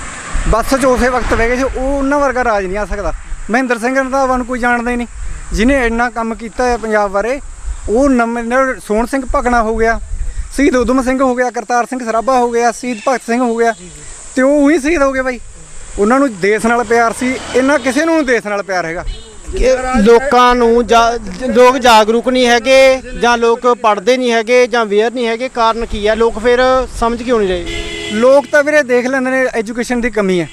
ਬੱਸ 'ਚ ਉਸੇ ਵਕਤ ਬਹਿ ਗਏ ਸੀ, ਉਹ ਉਹਨਾਂ ਵਰਗਾ ਰਾਜ ਨਹੀਂ ਆ ਸਕਦਾ। ਮਹਿੰਦਰ ਸਿੰਘ ਰੰਧਾਵਾ ਨੂੰ ਕੋਈ ਜਾਣਦਾ ਹੀ ਨਹੀਂ। ਜਿਹਨੇ ਇੰਨਾ ਕੰਮ ਕੀਤਾ ਹੈ ਪੰਜਾਬ ਬਾਰੇ, ਉਹ ਨਵੇਂ ਸੋਹਣ ਸਿੰਘ ਭਗਣਾ ਹੋ ਗਿਆ, ਸ਼ਹੀਦ ਉਦਮ ਸਿੰਘ ਹੋ ਗਿਆ, ਕਰਤਾਰ ਸਿੰਘ ਸਰਾਭਾ ਹੋ ਗਿਆ, ਸ਼ਹੀਦ ਭਗਤ ਸਿੰਘ ਹੋ ਗਿਆ। ਤੇ ਉਹ ਉਹੀ ਸ਼ਹੀਦ ਹੋ ਗਏ ਬਾਈ। ਉਹਨਾਂ ਨੂੰ ਦੇਸ਼ ਨਾਲ ਪਿਆਰ ਸੀ, ਇਹਨਾਂ ਕਿਸੇ ਨੂੰ ਦੇਸ਼ ਨਾਲ ਪਿਆਰ ਹੈਗਾ। ਕਿ ਲੋਕਾਂ ਨੂੰ ਜਾ- ਲੋਕ ਜਾਗਰੂਕ ਨਹੀਂ ਹੈਗੇ ਜਾਂ ਲੋਕ ਪੜ੍ਹਦੇ ਨਹੀਂ ਹੈਗੇ ਜਾਂ ਅਵੇਅਰ ਨਹੀਂ ਹੈਗੇ ਕਾਰਨ ਕੀ ਹੈ? ਲੋਕ ਫਿਰ ਸਮਝ ਕਿਉਂ ਨਹੀਂ ਰਹੇ? ਲੋਕ ਤਾਂ ਵੀਰੇ ਦੇਖ ਲੈਂਦੇ ਨੇ ਐਜੂਕੇਸ਼ਨ ਦੀ ਕਮੀ ਹੈ।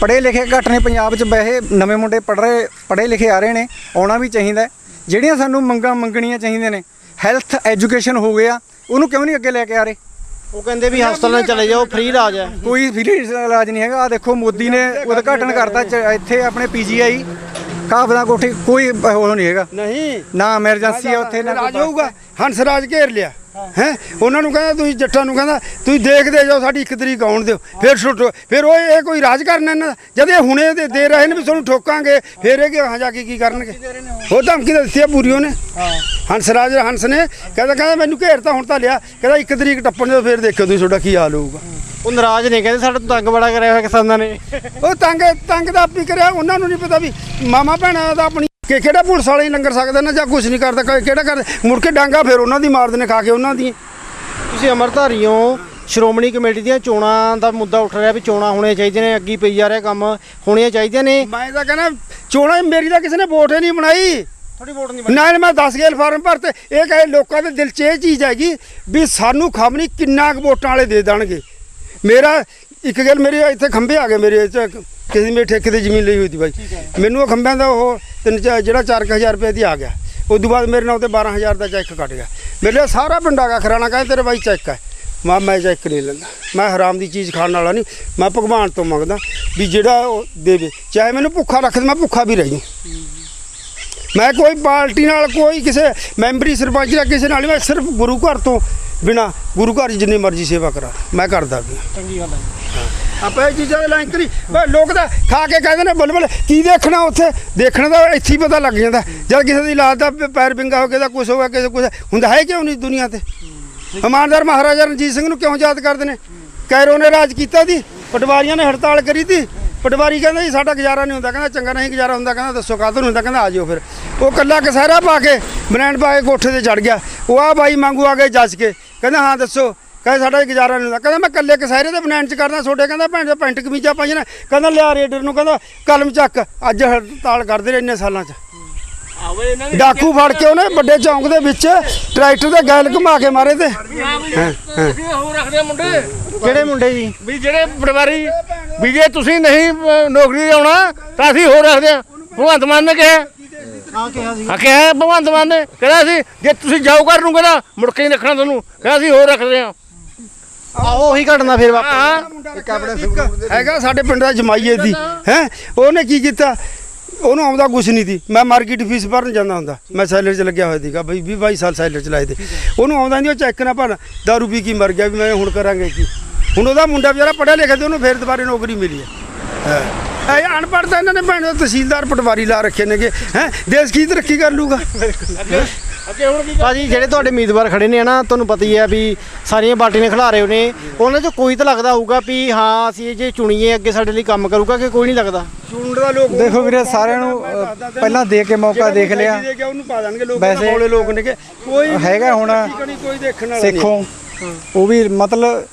ਪੜ੍ਹੇ ਲਿਖੇ ਘੱਟ ਨੇ ਪੰਜਾਬ 'ਚ ਵੈਸੇ ਨਵੇਂ ਮੁੰਡੇ ਪੜ੍ਹ ਰਹੇ ਪੜ੍ਹੇ ਲਿਖੇ ਆ ਰਹੇ ਨੇ ਆਉਣਾ ਵੀ ਚਾਹੀਦਾ ਹੈ। ਜਿਹੜੀਆਂ ਸਾਨੂੰ ਮੰਗਾਂ ਮੰਗਣੀਆਂ ਚਾਹੀਦੀਆਂ ਨੇ ਹੈਲਥ ਐਜੂਕੇਸ਼ਨ ਹੋ ਗਿਆ ਉਹਨੂੰ ਕਿਉਂ ਨਹੀਂ ਅੱਗੇ ਲੈ ਕੇ ਆ ਰਹੇ? ਉਹ ਕਹਿੰਦੇ ਵੀ ਹਸਪਤਾਲਾਂ 'ਚ ਚਲੇ ਜਾਓ ਫ੍ਰੀ ਇਲਾਜ ਹੈ। ਕੋਈ ਫ੍ਰੀ ਇਲਾਜ ਨਹੀਂ ਹੈਗਾ। ਆ ਦੇਖੋ ਮੋਦੀ ਨੇ ਉਦਘਾਟਨ ਕਰਤਾ ਚ- ਇੱਥੇ ਆਪਣੇ ਪੀਜੀਆਈ ਕਾਬਦਾ ਕੋਠੀ ਕੋਈ ਉਹ ਨਹੀਂ ਹੈਗਾ। ਨਹੀਂ। ਨਾ ਐਮਰਜੈਂਸੀ ਹੈ ਉੱਥੇ ਨਾ ਰਾਜ ਹੋਊਗਾ ਹੰਸ ਰਾਜ ਘੇਰ ਲਿਆ। ਹੈ? ਉਹਨਾਂ ਨੂੰ ਕਹਿੰਦਾ ਤੁਸੀਂ ਜੱਟਾਂ ਨੂੰ ਕਹਿੰਦਾ ਤੁਸੀਂ ਦੇਖਦੇ ਜਾਓ ਸਾਡੀ ਇੱਕ ਤਰੀਕ ਆਉਣ ਦਿਓ। ਫਿਰ ਛੁੱਟੋ ਫਿਰ ਉਹ ਇਹ ਕੋਈ ਰਾਜ ਕਰਨਾ ਇਹਨਾਂ ਦਾ? ਜਦ ਇਹ ਹੁਣੇ ਦੇ ਦੇ ਰਹੇ ਨੇ ਵੀ ਤੁਹਾਨੂੰ ਠੋਕਾਂਗੇ ਫਿਰ ਇਹ ਹਾਂ ਜਾ ਕੇ ਕੀ ਕਰਨਗੇ? ਉਹ ਧਮਕੀ ਤਾਂ ਦਿੱਤੀ ਆ ਪੂਰੀ ਉਹਨੇ। ਹੰਸ ਰਾਜ ਹੰਸ ਨੇ ਕਹਿੰਦਾ ਕਹਿੰਦਾ ਮੈਨੂੰ ਘੇਰਤਾ ਹੁਣ ਤਾਂ ਲਿਆ। ਕਹਿੰਦਾ ਇੱਕ ਤਰੀਕ ਟੱਪਣ ਦਿਓ ਫਿਰ ਦੇਖਿਓ ਤੁਸੀਂ ਤੁਹਾਡਾ ਕੀ ਹਾਲ ਹੋਊਗਾ। ਉਹ ਨਾਰਾਜ਼ ਨੇ ਕਹਿੰਦੇ ਸਾਡਾ ਤੋਂ ਤੰਗ ਬੜਾ ਕਰਿਆ ਹੋਇਆ ਕਿਸਾਨਾਂ ਨੇ। ਉਹ ਤੰਗ ਤੰਗ ਦਾ ਆਪੀ ਕਰਿਆ ਉਹਨਾਂ ਨੂੰ ਨਹੀਂ ਪਤਾ ਵੀ ਮਾਮਾ ਭੈਣਾਂ ਦਾ ਆਪਣੀ ਕਿ ਕਿਹੜਾ ਪੁਲਿਸ ਵਾਲਾ ਹੀ ਲੰਗਰ ਸਕਦਾ ਨਾ ਜਾਂ ਕੁਝ ਨਹੀਂ ਕਰਦਾ? ਕਿਹੜਾ ਕਰਦਾ ਮੁੜ ਕੇ ਡਾਂਗਾ ਫਿਰ ਉਹਨਾਂ ਦੀ ਮਾਰਦੇ ਨੇ ਖਾ ਕੇ ਉਹਨਾਂ ਦੀ ਤੁਸੀਂ ਅਮਰਧਾਰੀ ਹੋ ਸ਼੍ਰੋਮਣੀ ਕਮੇਟੀ ਦੀਆਂ ਚੋਣਾਂ ਦਾ ਮੁੱਦਾ ਉੱਠ ਰਿਹਾ ਵੀ ਚੋਣਾਂ ਹੋਣੀਆਂ ਚਾਹੀਦੀਆਂ ਨੇ ਅੱਗੇ ਪਈ ਜਾ ਰਿਹਾ ਕੰਮ ਹੋਣੀਆਂ ਚਾਹੀਦੀਆਂ ਨੇ। ਮੈਂ ਤਾਂ ਕਹਿੰਦਾ ਚੋਣਾਂ ਮੇਰੀ ਤਾਂ ਕਿਸੇ ਨੇ ਵੋਟ ਹੀ ਨਹੀਂ ਬਣਾਈ। ਥੋੜੀ ਵੋਟ ਨਹੀਂ ਨਾ ਮੈਂ 10 ਗੇਲ ਫਾਰਮ ਭਰਤੇ। ਇਹ ਕਹੇ ਲੋਕਾਂ ਦੇ ਦਿਲ 'ਚ ਇਹ ਚੀਜ਼ ਹੈਗੀ ਵੀ ਸਾਨੂੰ ਖਬਰ ਕਿੰਨਾ ਕੁ ਵੋਟਾਂ ਵਾਲੇ ਦੇ ਦੇਣਗੇ। ਮੇਰਾ ਇੱਕ ਗੱਲ ਮੇਰੇ ਇੱਥੇ ਖੰਭੇ ਆ ਗਏ ਮੇਰੇ ਚ ਕਿਸੇ ਮੇਰੇ ਠੇਕੇ ਤੇ ਜ਼ਮੀਨ ਲਈ ਹੋਈ ਸੀ ਬਾਈ। ਮੈਨੂੰ ਉਹ ਖੰਭਿਆਂ ਦਾ ਉਹ ਤਿੰਨ ਚਾਰ ਜਿਹੜਾ 4000 ਰੁਪਏ ਦੀ ਆ ਗਿਆ। ਉਸ ਤੋਂ ਬਾਅਦ ਮੇਰੇ ਨਾਲ ਤੇ 12000 ਦਾ ਚੈੱਕ ਕੱਟ ਗਿਆ। ਮੇਰੇ ਲਈ ਸਾਰਾ ਪਿੰਡ ਆ ਗਿਆ ਖਰਾਣਾ ਕਹਿੰਦੇ ਤੇਰੇ ਬਾਈ ਚੈੱਕ ਹੈ। ਮੈਂ ਮੈਂ ਚੈੱਕ ਨਹੀਂ ਲੈਂਦਾ। ਮੈਂ ਹਰਾਮ ਦੀ ਚੀਜ਼ ਖਾਣ ਵਾਲਾ ਨਹੀਂ। ਮੈਂ ਭਗਵਾਨ ਤੋਂ ਮੰਗਦਾ ਵੀ ਜਿਹੜਾ ਉਹ ਦੇਵੇ। ਚਾਹੇ ਮੈਨੂੰ ਭੁੱਖਾ ਰੱਖ ਦੇ ਮੈਂ ਭੁੱਖਾ ਵੀ ਰਹੀ। ਮੈਂ ਕੋਈ ਪਾਰਟੀ ਨਾਲ ਕੋਈ ਕਿਸੇ ਮੈਂਬਰੀ ਸਰਪੰਚ ਜਾਂ ਕਿਸੇ ਨਾਲ ਨਹੀਂ, ਮੈਂ ਸਿਰਫ ਗੁਰੂ ਘਰ ਤੋਂ ਬਿਨਾ ਗੁਰੂ ਘਰ 'ਚ ਜਿੰਨੀ ਮਰਜ਼ੀ ਸੇਵਾ ਕਰਾਂ। ਮੈਂ ਕਰਦਾ ਵੀ ਚੰਗੀ ਗੱਲ ਹੈ। ਆਪਾਂ ਇਹ ਚੀਜ਼ਾਂ ਦੇ ਲਾਈਨ ਕਰੀ। ਓਏ, ਲੋਕ ਤਾਂ ਖਾ ਕੇ ਕਹਿੰਦੇ ਨੇ ਬੁੱਲ ਬੁੱਲ ਕੀ ਦੇਖਣਾ ਉੱਥੇ? ਦੇਖਣਾ ਤਾਂ ਇੱਥੇ ਹੀ ਪਤਾ ਲੱਗ ਜਾਂਦਾ। ਜਦ ਕਿਸੇ ਦੀ ਲਾਤ ਦਾ ਪੈਰ ਵਿੰਗਾ ਹੋ ਕੇ ਦਾ ਕੁਝ ਹੋਇਆ ਕਿਸੇ ਕੁਝ ਹੁੰਦਾ ਹੈ ਕਿਉਂ ਨਹੀਂ ਦੁਨੀਆ ਤੇ? ਇਮਾਨਦਾਰ ਮਹਾਰਾਜਾ ਰਣਜੀਤ ਸਿੰਘ ਨੂੰ ਕਿਉਂ ਯਾਦ ਕਰਦੇ ਨੇ? ਕੈਰੋ ਨੇ ਰਾਜ ਕੀਤਾ ਦੀ ਪਟਵਾਰੀਆਂ ਨੇ ਹੜਤਾਲ ਕਰੀ ਦੀ ਪਟਵਾਰੀ ਕਹਿੰਦਾ ਜੀ, ਸਾਡਾ ਗੁਜ਼ਾਰਾ ਨਹੀਂ ਹੁੰਦਾ, ਕਹਿੰਦਾ ਚੰਗਾ ਨਹੀਂ ਗੁਜ਼ਾਰਾ ਹੁੰਦਾ, ਕਹਿੰਦਾ ਦੱਸੋ ਕਾਹਤੋਂ ਹੁੰਦਾ, ਕਹਿੰਦਾ ਆ ਜਾਓ ਫਿਰ। ਉਹ ਕੱਲਾ ਕਸਹਿਰਾ ਪਾ ਕੇ ਬਨੈਣ ਪਾ ਕੇ ਕੋਠੇ ਤੇ ਚੜ ਗਿਆ। ਉਹ ਆ ਬਾਈ ਮੰਗੂ ਆ ਗਏ ਜੱਜ ਕੇ। ਕਹਿੰਦਾ, ਹਾਂ, ਦੱਸੋ ਕਹਿੰਦਾ ਸਾਡਾ ਗੁਜ਼ਾਰਾ ਨਹੀਂ ਹੁੰਦਾ। ਕਹਿੰਦਾ ਮੈਂ ਇਕੱਲੇ ਕਸਹਿਰੇ ਦੇ ਬਨੈਣ ਚ ਕਰਦਾ ਛੋਟੇ ਕਹਿੰਦਾ ਭੈਣ ਦੇ ਪੈਂਟ ਕਮੀਜ਼ਾਂ ਪਾਈਆਂ ਨੇ। ਕਹਿੰਦਾ ਲਿਆ ਰੇਡਰ ਨੂੰ ਕਹਿੰਦਾ ਕਲਮ ਚੱਕ ਅੱਜ ਹੜਤਾਲ ਕਰਦੇ ਰਹੇ ਇੰਨੇ ਸਾਲਾਂ ਚ। ਡਾਕੂ ਫੜ ਕੇ ਉਹਨੇ ਵੱਡੇ ਚੌਂਕ ਦੇ ਵਿੱਚ ਟਰੈਕਟਰ ਦੇ ਗੈਲ ਘੁਮਾ ਕੇ ਮਾਰੇ ਤੇ। ਕਿਹੜੇ ਮੁੰਡੇ ਜੀ? ਵੀ ਜਿਹੜੇ ਪਟਵਾਰੀ ਵੀ ਜੇ ਤੁਸੀਂ ਨਹੀਂ ਨੌਕਰੀ ਆਉਣਾ ਤਾਂ ਅਸੀਂ ਹੋਰ ਰੱਖਦੇ ਆ ਭਗਵੰਤ ਮਾਨ ਨੇ ਕਿਹਾ। ਆ ਕਿਹਾ ਸੀ। ਆ ਕਿਹਾ ਭਗਵੰਤ ਮਾਨ ਨੇ। ਕਹਿੰਦਾ ਸੀ ਜੇ ਤੁਸੀਂ ਜਾਓ ਕਰ ਨੂੰ ਕਹਿੰਦਾ ਮੁੜ ਕੇ ਨਹੀਂ ਰੱਖਣਾ ਤੁਹਾਨੂੰ। ਕਹਿੰਦਾ ਅਸੀਂ ਹੋਰ ਰੱਖਦੇ ਆ ਆਹੋ ਉਹੀ ਘਟਨਾ ਫਿਰ ਵਾਪਸ ਹਾਂ। ਇੱਕ ਆਪਣੇ ਸੰਗਰੂਰ ਦੇ ਹੈਗਾ ਸਾਡੇ ਪਿੰਡ ਦਾ ਜਮਾਈਏ ਦੀ ਹੈ? ਉਹਨੇ ਕੀ ਕੀਤਾ? ਉਹਨੂੰ ਆਉਂਦਾ ਕੁਛ ਨਹੀਂ ਸੀ। ਮੈਂ ਮਾਰਕੀਟ ਫੀਸ ਭਰਨ ਜਾਂਦਾ ਹੁੰਦਾ। ਮੈਂ ਸੈਲਰ 'ਚ ਲੱਗਿਆ ਹੋਇਆ ਸੀਗਾ। ਬਈ 20 22 ਸਾਲ ਸੈਲਰ 'ਚ ਲਾਏ ਤੇ ਉਹਨੂੰ ਆਉਂਦਾ ਨਹੀਂ ਉਹ ਚੈੱਕ ਨਾ ਭਰ ਦਾਰੂ ਪੀ ਕੀ ਮਰ ਗਿਆ ਵੀ ਮੈਂ ਹੁਣ ਕਰਾਂਗੇ ਕੀ? ਹੁਣ ਉਹਦਾ ਮੁੰਡਾ ਵਿਚਾਰਾ ਪੜਿਆ ਲਿਖਿਆ ਤੇ ਉਹਨੂੰ ਫੇਰ ਦੁਬਾਰੇ ਨੌਕਰੀ ਮਿਲੀ ਹੈ। ਹੈ? ਇਹ ਅਨਪੜ੍ਹ ਤਾਂ ਇਹਨਾਂ ਨੇ ਭੈਣ ਤਹਿਸੀਲਦਾਰ ਪਟਵਾਰੀ ਲਾ ਰੱਖੇ ਨੇਗੇ। ਹੈ? ਦੇਸ਼ ਕੀ ਤਰੱਕੀ ਕਰ ਲੂਗਾ? ਅੱਗੇ ਹੁਣ ਕੀ ਭਾਜੀ ਜਿਹੜੇ ਤੁਹਾਡੇ ਉਮੀਦਵਾਰ ਖੜੇ ਨੇ ਨਾ ਤੁਹਾਨੂੰ ਪਤਾ ਹੀ ਹੈ ਵੀ ਸਾਰੀਆਂ ਪਾਰਟੀਆਂ ਨੇ ਖਿਲਾ ਰਹੇ ਨੇ। ਉਹਨਾਂ 'ਚੋਂ ਕੋਈ ਤਾਂ ਲੱਗਦਾ ਹੋਊਗਾ ਵੀ ਹਾਂ ਅਸੀਂ ਇਹ ਜੇ ਚੁਣੀਏ ਅੱਗੇ ਸਾਡੇ ਲਈ ਕੰਮ ਕਰੂਗਾ ਕਿ ਕੋਈ ਨਹੀਂ ਲੱਗਦਾ? ਚੂੰਡ ਦਾ ਲੋਕ ਦੇਖੋ ਵੀਰੇ ਸਾਰਿਆਂ ਨੂੰ ਪਹਿਲਾਂ ਦੇ ਕੇ ਮੌਕਾ ਦੇਖ ਲਿਆ। ਉਹਨੂੰ ਪਾ ਦੇਣਗੇ ਲੋਕ ਵੈਸੇ- ਬੋਲੇ ਲੋਕ ਨੇਗੇ ਕੋਈ ਹੈਗਾ ਹੁਣ ਕੋਈ ਦੇਖਣ ਵਾਲਾ ਨਹੀਂ। ਸੇਖੋਂ ਉਹ ਵੀ ਮਤਲਬ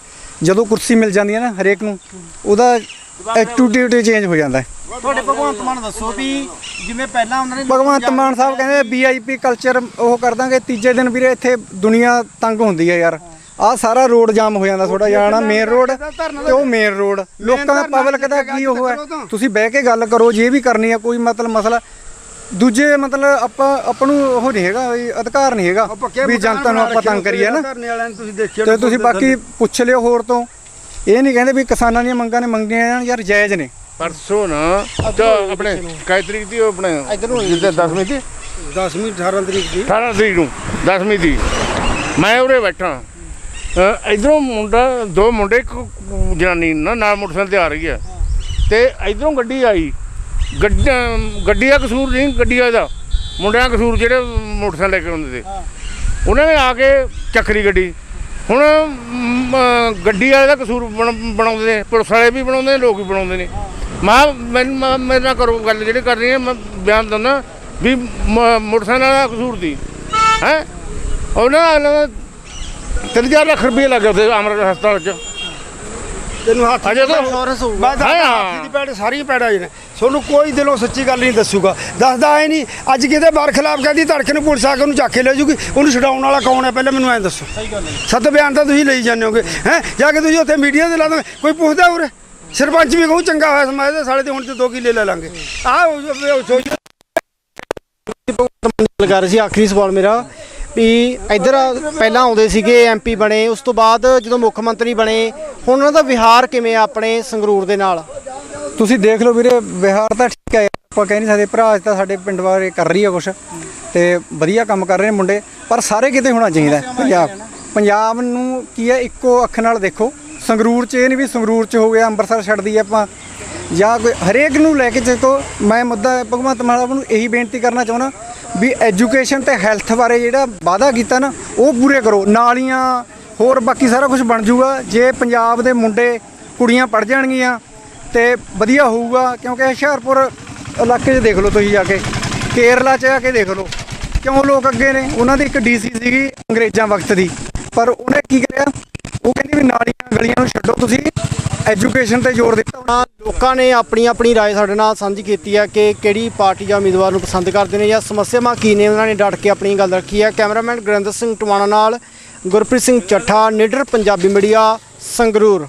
ਜਦੋਂ ਕੁਰਸੀ ਮਿਲ ਜਾਂਦੀ ਹੈ ਨਾ ਹਰੇਕ ਨੂੰ ਉਹਦਾ ਐਟੀਟਿਊਡ ਚੇਂਜ ਹੋ ਜਾਂਦਾ ਹੈ। ਤੁਹਾਡੇ ਭਗਵੰਤ ਮਾਨ ਦੱਸੋ ਵੀ ਜਿਵੇਂ ਪਹਿਲਾਂ ਉਹਨਾਂ ਨੇ ਭਗਵੰਤ ਮਾਨ ਸਾਹਿਬ ਕਹਿੰਦੇ ਵੀਆਈਪੀ ਕਲਚਰ ਉਹ ਕਰ ਦਾਂਗੇ ਤੀਜੇ ਦਿਨ ਵੀਰੇ ਇੱਥੇ ਦੁਨੀਆ ਤੰਗ ਹੁੰਦੀ ਹੈ ਯਾਰ। ਆਹ ਸਾਰਾ ਰੋਡ ਜਾਮ ਹੋ ਜਾਂਦਾ ਥੋੜਾ ਜਿਹਾ ਨਾ ਮੇਨ ਰੋਡ ਤੇ ਉਹ ਮੇਨ ਰੋਡ ਲੋਕਾਂ ਦਾ ਪਬਲਿਕ ਦਾ ਕੀ ਉਹ ਹੈ? ਤੁਸੀਂ ਬਹਿ ਕੇ ਗੱਲ ਕਰੋ ਜੇ ਵੀ ਕਰਨੀ ਹੈ ਕੋਈ ਮਤਲਬ ਮਸਲਾ। ਦੂਜੇ ਮਤਲਬ ਆਪਾਂ ਆਪਾਂ ਨੂੰ ਉਹ ਨਹੀਂ ਹੈਗਾ ਅਧਿਕਾਰ ਨਹੀਂ ਹੈਗਾ ਵੀ ਜਨਤਾ ਨੂੰ ਆਪਾਂ ਤੰਗ ਕਰੀਏ ਨਾ। ਤੁਸੀਂ ਦੇਖਿਆ ਤੇ ਤੁਸੀਂ ਬਾਕੀ ਪੁੱਛ ਲਿਓ ਹੋਰ ਤੋਂ। ਇਹ ਨਹੀਂ ਕਹਿੰਦੇ ਵੀ ਕਿਸਾਨਾਂ ਦੀਆਂ ਮੰਗਾਂ ਨੇ ਮੰਗੀਆਂ ਜਾਣ ਯਾਰ ਜਾਇਜ਼ ਨੇ। ਪਰਸੋਂ ਨਾ ਤਾਂ ਆਪਣੇ ਕਾਈ ਤਰੀਕ ਦੀ ਉਹ ਆਪਣੇ ਜਿੱਦਾਂ 10ਵੀਂ ਦੀ? 10ਵੀਂ 18 ਤਰੀਕ ਦੀ। 18 ਤਰੀਕ ਨੂੰ 10ਵੀਂ ਦੀ। ਮੈਂ ਉਰੇ ਬੈਠਾ। ਇਧਰੋਂ ਮੁੰਡਾ ਦੋ ਮੁੰਡੇ ਇੱਕ ਜਨਾਨੀ ਨਾ ਨਾਲ ਮੋਟਰਸਾਈਕਲ ਤੇ ਆ ਰਹੀ ਹੈ। ਤੇ ਇਧਰੋਂ ਗੱਡੀ ਆਈ। ਗੱਡੀ ਦਾ ਕਸੂਰ ਨਹੀਂ ਗੱਡੀ ਦਾ। ਮੁੰਡਿਆਂ ਕਸੂਰ ਜਿਹੜੇ ਮੋਟਰਸਾਈਕਲ ਲੈ ਕੇ ਆਉਂਦੇ ਤੇ। ਉਹਨਾਂ ਨੇ ਆ ਕੇ ਚੱਕਰੀ ਗੱਡੀ। ਹੁਣ ਗੱਡੀ ਵਾਲੇ ਦਾ ਕਸੂਰ ਬਣ- ਬਣਾਉਂਦੇ ਨੇ ਪੁਲਿਸ ਵਾਲੇ ਵੀ ਬਣਾਉਂਦੇ ਨੇ ਲੋਕ ਵੀ ਬਣਾਉਂਦੇ ਨੇ। ਮੈਂ ਮੈਨੂੰ ਮੈਂ- ਮੇਰੇ ਨਾਲ ਕਰੋ ਗੱਲ ਜਿਹੜੇ ਕਰਨੀ ਹੈ ਮੈਂ ਬਿਆਨ ਦਿੰਦਾ ਵੀ ਮ- ਮੋਟਰਸਾਈਕਲ ਵਾਲਾ ਕਸੂਰ ਦੀ ਹੈ? ਉਹਨਾਂ ਦਾ ਤਿੰਨ ਚਾਰ ਲੱਖ ਰੁਪਏ ਲੱਗੇ ਉੱਥੇ ਅਮਰ ਹਸਪਤਾਲ 'ਚ। ਤੈਨੂੰ ਹੱਥ ਅਜੇ ਤਾਂ ਇੰਸ਼ੋਰੈਂਸ ਹੋਊਗਾ। ਮੈਂ। ਹਾਥੀ ਦੀ ਪੈੜ ਸਾਰੀ ਪੈੜਾ ਜੀ ਨੇ। ਤੁਹਾਨੂੰ ਕੋਈ ਦਿਲੋਂ ਸੱਚੀ ਗੱਲ ਨਹੀਂ ਦੱਸੂਗਾ। ਦੱਸਦਾ ਐ ਨਹੀਂ ਅੱਜ ਕਿਤੇ ਬਾਰ ਖਿਲਾਫ ਕਹਿੰਦੀ ਧੜਕੇ ਨੂੰ ਪੁਲਿਸ ਆ ਕੇ ਉਹਨੂੰ ਚੱਕ ਕੇ ਲੈ ਜੂਗੀ ਉਹਨੂੰ ਛਡਾਉਣ ਵਾਲਾ ਕੌਣ ਹੈ ਪਹਿਲਾਂ ਮੈਨੂੰ ਐਂ ਦੱਸੋ। ਸਹੀ ਗੱਲ ਹੈ ਸੱਤ ਬਿਆਨ ਤਾਂ ਤੁਸੀਂ ਲਈ ਜਾਂਦੇ ਹੋਗੇ। ਹੈ? ਜਾ ਕੇ ਤੁਸੀਂ ਉੱਥੇ ਮੀਡੀਆ ਤੇ ਲਾ ਦੋਗੇ ਕੋਈ ਪੁੱਛਦਾ ਉਰੇ ਸਰਪੰਚ ਵੀ ਕਹੂ ਚੰਗਾ ਹੋਇਆ ਸਮਾਜ ਦੇ ਸਾਲੇ ਤੇ ਹੁਣ ਤੇ ਦੋ ਕਿੱਲੇ ਲੈ ਲਾਂਗੇ। ਆਹ ਸੋਚ ਗੱਲ ਕਰ ਰਹੇ ਸੀ ਆਖਰੀ ਸਵਾਲ ਮੇਰਾ ਵੀ ਇੱਧਰ ਪਹਿਲਾਂ ਆਉਂਦੇ ਸੀਗੇ ਐਮਪੀ ਬਣੇ ਉਸ ਤੋਂ ਬਾਅਦ ਜਦੋਂ ਮੁੱਖ ਮੰਤਰੀ ਬਣੇ ਹੁਣ ਉਹਨਾਂ ਦਾ ਵਿਹਾਰ ਕਿਵੇਂ ਆ ਆਪਣੇ ਸੰਗਰੂਰ ਦੇ ਨਾਲ? ਤੁਸੀਂ ਦੇਖ ਲਓ ਵੀਰੇ ਵਿਹਾਰ ਤਾਂ ਠੀਕ ਹੈ ਆਪਾਂ ਕਹਿ ਨਹੀਂ ਸਕਦੇ ਭਰਾ ਤਾਂ ਸਾਡੇ ਪਿੰਡ ਬਾਰੇ ਕਰ ਰਹੀ ਹੈ ਕੁਛ ਤੇ ਵਧੀਆ ਕੰਮ ਕਰ ਰਹੇ ਨੇ ਮੁੰਡੇ ਪਰ ਸਾਰੇ ਕਿਤੇ ਹੋਣਾ ਚਾਹੀਦਾ ਪੰਜਾਬ ਪੰਜਾਬ ਨੂੰ ਕੀ ਹੈ ਇੱਕੋ ਅੱਖ ਨਾਲ ਦੇਖੋ। ਸੰਗਰੂਰ 'ਚ, ਇਹ ਨਹੀਂ ਵੀ ਸੰਗਰੂਰ 'ਚ ਹੋ ਗਿਆ, ਅੰਮ੍ਰਿਤਸਰ ਛੱਡ ਦਈਏ ਆਪਾਂ। ਜਾਂ ਕੋਈ ਹਰੇਕ ਨੂੰ ਲੈ ਕੇ ਚੱਕੋ, ਮੈਂ ਮੁੱਦਾ ਭਗਵੰਤ ਮਾਨ ਸਾਹਿਬ ਨੂੰ ਇਹੀ ਬੇਨਤੀ ਕਰਨਾ ਚਾਹੁੰਦਾ ਵੀ ਐਜੂਕੇਸ਼ਨ ਤੇ ਹੈਲਥ ਬਾਰੇ ਜਿਹੜਾ ਵਾਅਦਾ ਕੀਤਾ ਨਾ, ਉਹ ਪੂਰੇ ਕਰੋ। ਨਾਲੀਆਂ, ਹੋਰ ਬਾਕੀ ਸਾਰਾ ਕੁਝ ਬਣ ਜਾਊਗਾ। ਜੇ ਪੰਜਾਬ ਦੇ ਮੁੰਡੇ ਕੁੜੀਆਂ ਪੜ ਜਾਣਗੀਆਂ, ਤੇ ਵਧੀਆ ਹੋਊਗਾ, ਕਿਉਂਕਿ ਹੁਸ਼ਿਆਰਪੁਰ ਇਲਾਕੇ 'ਚ ਦੇਖ ਲਓ ਤੁਸੀਂ ਜਾ ਕੇ, ਕੇਰਲਾ 'ਚ ਜਾ ਕੇ ਦੇਖ ਲਓ। ਕਿਉਂ ਲੋਕ ਅੱਗੇ ਨੇ? ਉਹਨਾਂ ਦੀ ਇੱਕ ਡੀਸੀ ਸੀਗੀ ਅੰਗਰੇਜ਼ਾਂ ਵਕਤ ਦੀ। ਪਰ ਉਹਨੇ ਕੀ ਕਰਿਆ? ਉਹ ਕਹਿੰਦੀ ਵੀ ਨਾਲੀਆਂ ਗਲੀਆਂ ਨੂੰ ਛੱਡੋ ਤੁਸੀਂ ਐਜੂਕੇਸ਼ਨ ਤੇ ਜ਼ੋਰ ਦਿੱਤਾ ਤਾਂ ਲੋਕਾਂ ਨੇ ਆਪਣੀ ਆਪਣੀ رائے ਸਾਡੇ ਨਾਲ ਸਾਂਝੀ ਕੀਤੀ ਹੈ ਕਿ ਕਿਹੜੀ ਪਾਰਟੀ ਜਾਂ ਉਮੀਦਵਾਰ ਨੂੰ ਪਸੰਦ ਕਰਦੇ ਨੇ ਜਾਂ ਸਮੱਸਿਆਵਾਂ ਕੀ ਨੇ ਉਹਨਾਂ ਨੇ ਡਟ ਕੇ ਆਪਣੀ ਗੱਲ ਰੱਖੀ ਹੈ ਕੈਮਰਾਮੈਨ ਗੁਰਿੰਦਰ ਸਿੰਘ ਟਵਾਣਾ ਨਾਲ ਗੁਰਪ੍ਰੀਤ ਸਿੰਘ ਚੱਠਾ ਨਿਡਰ ਪੰਜਾਬੀ ਮੀਡੀਆ ਸੰਗਰੂਰ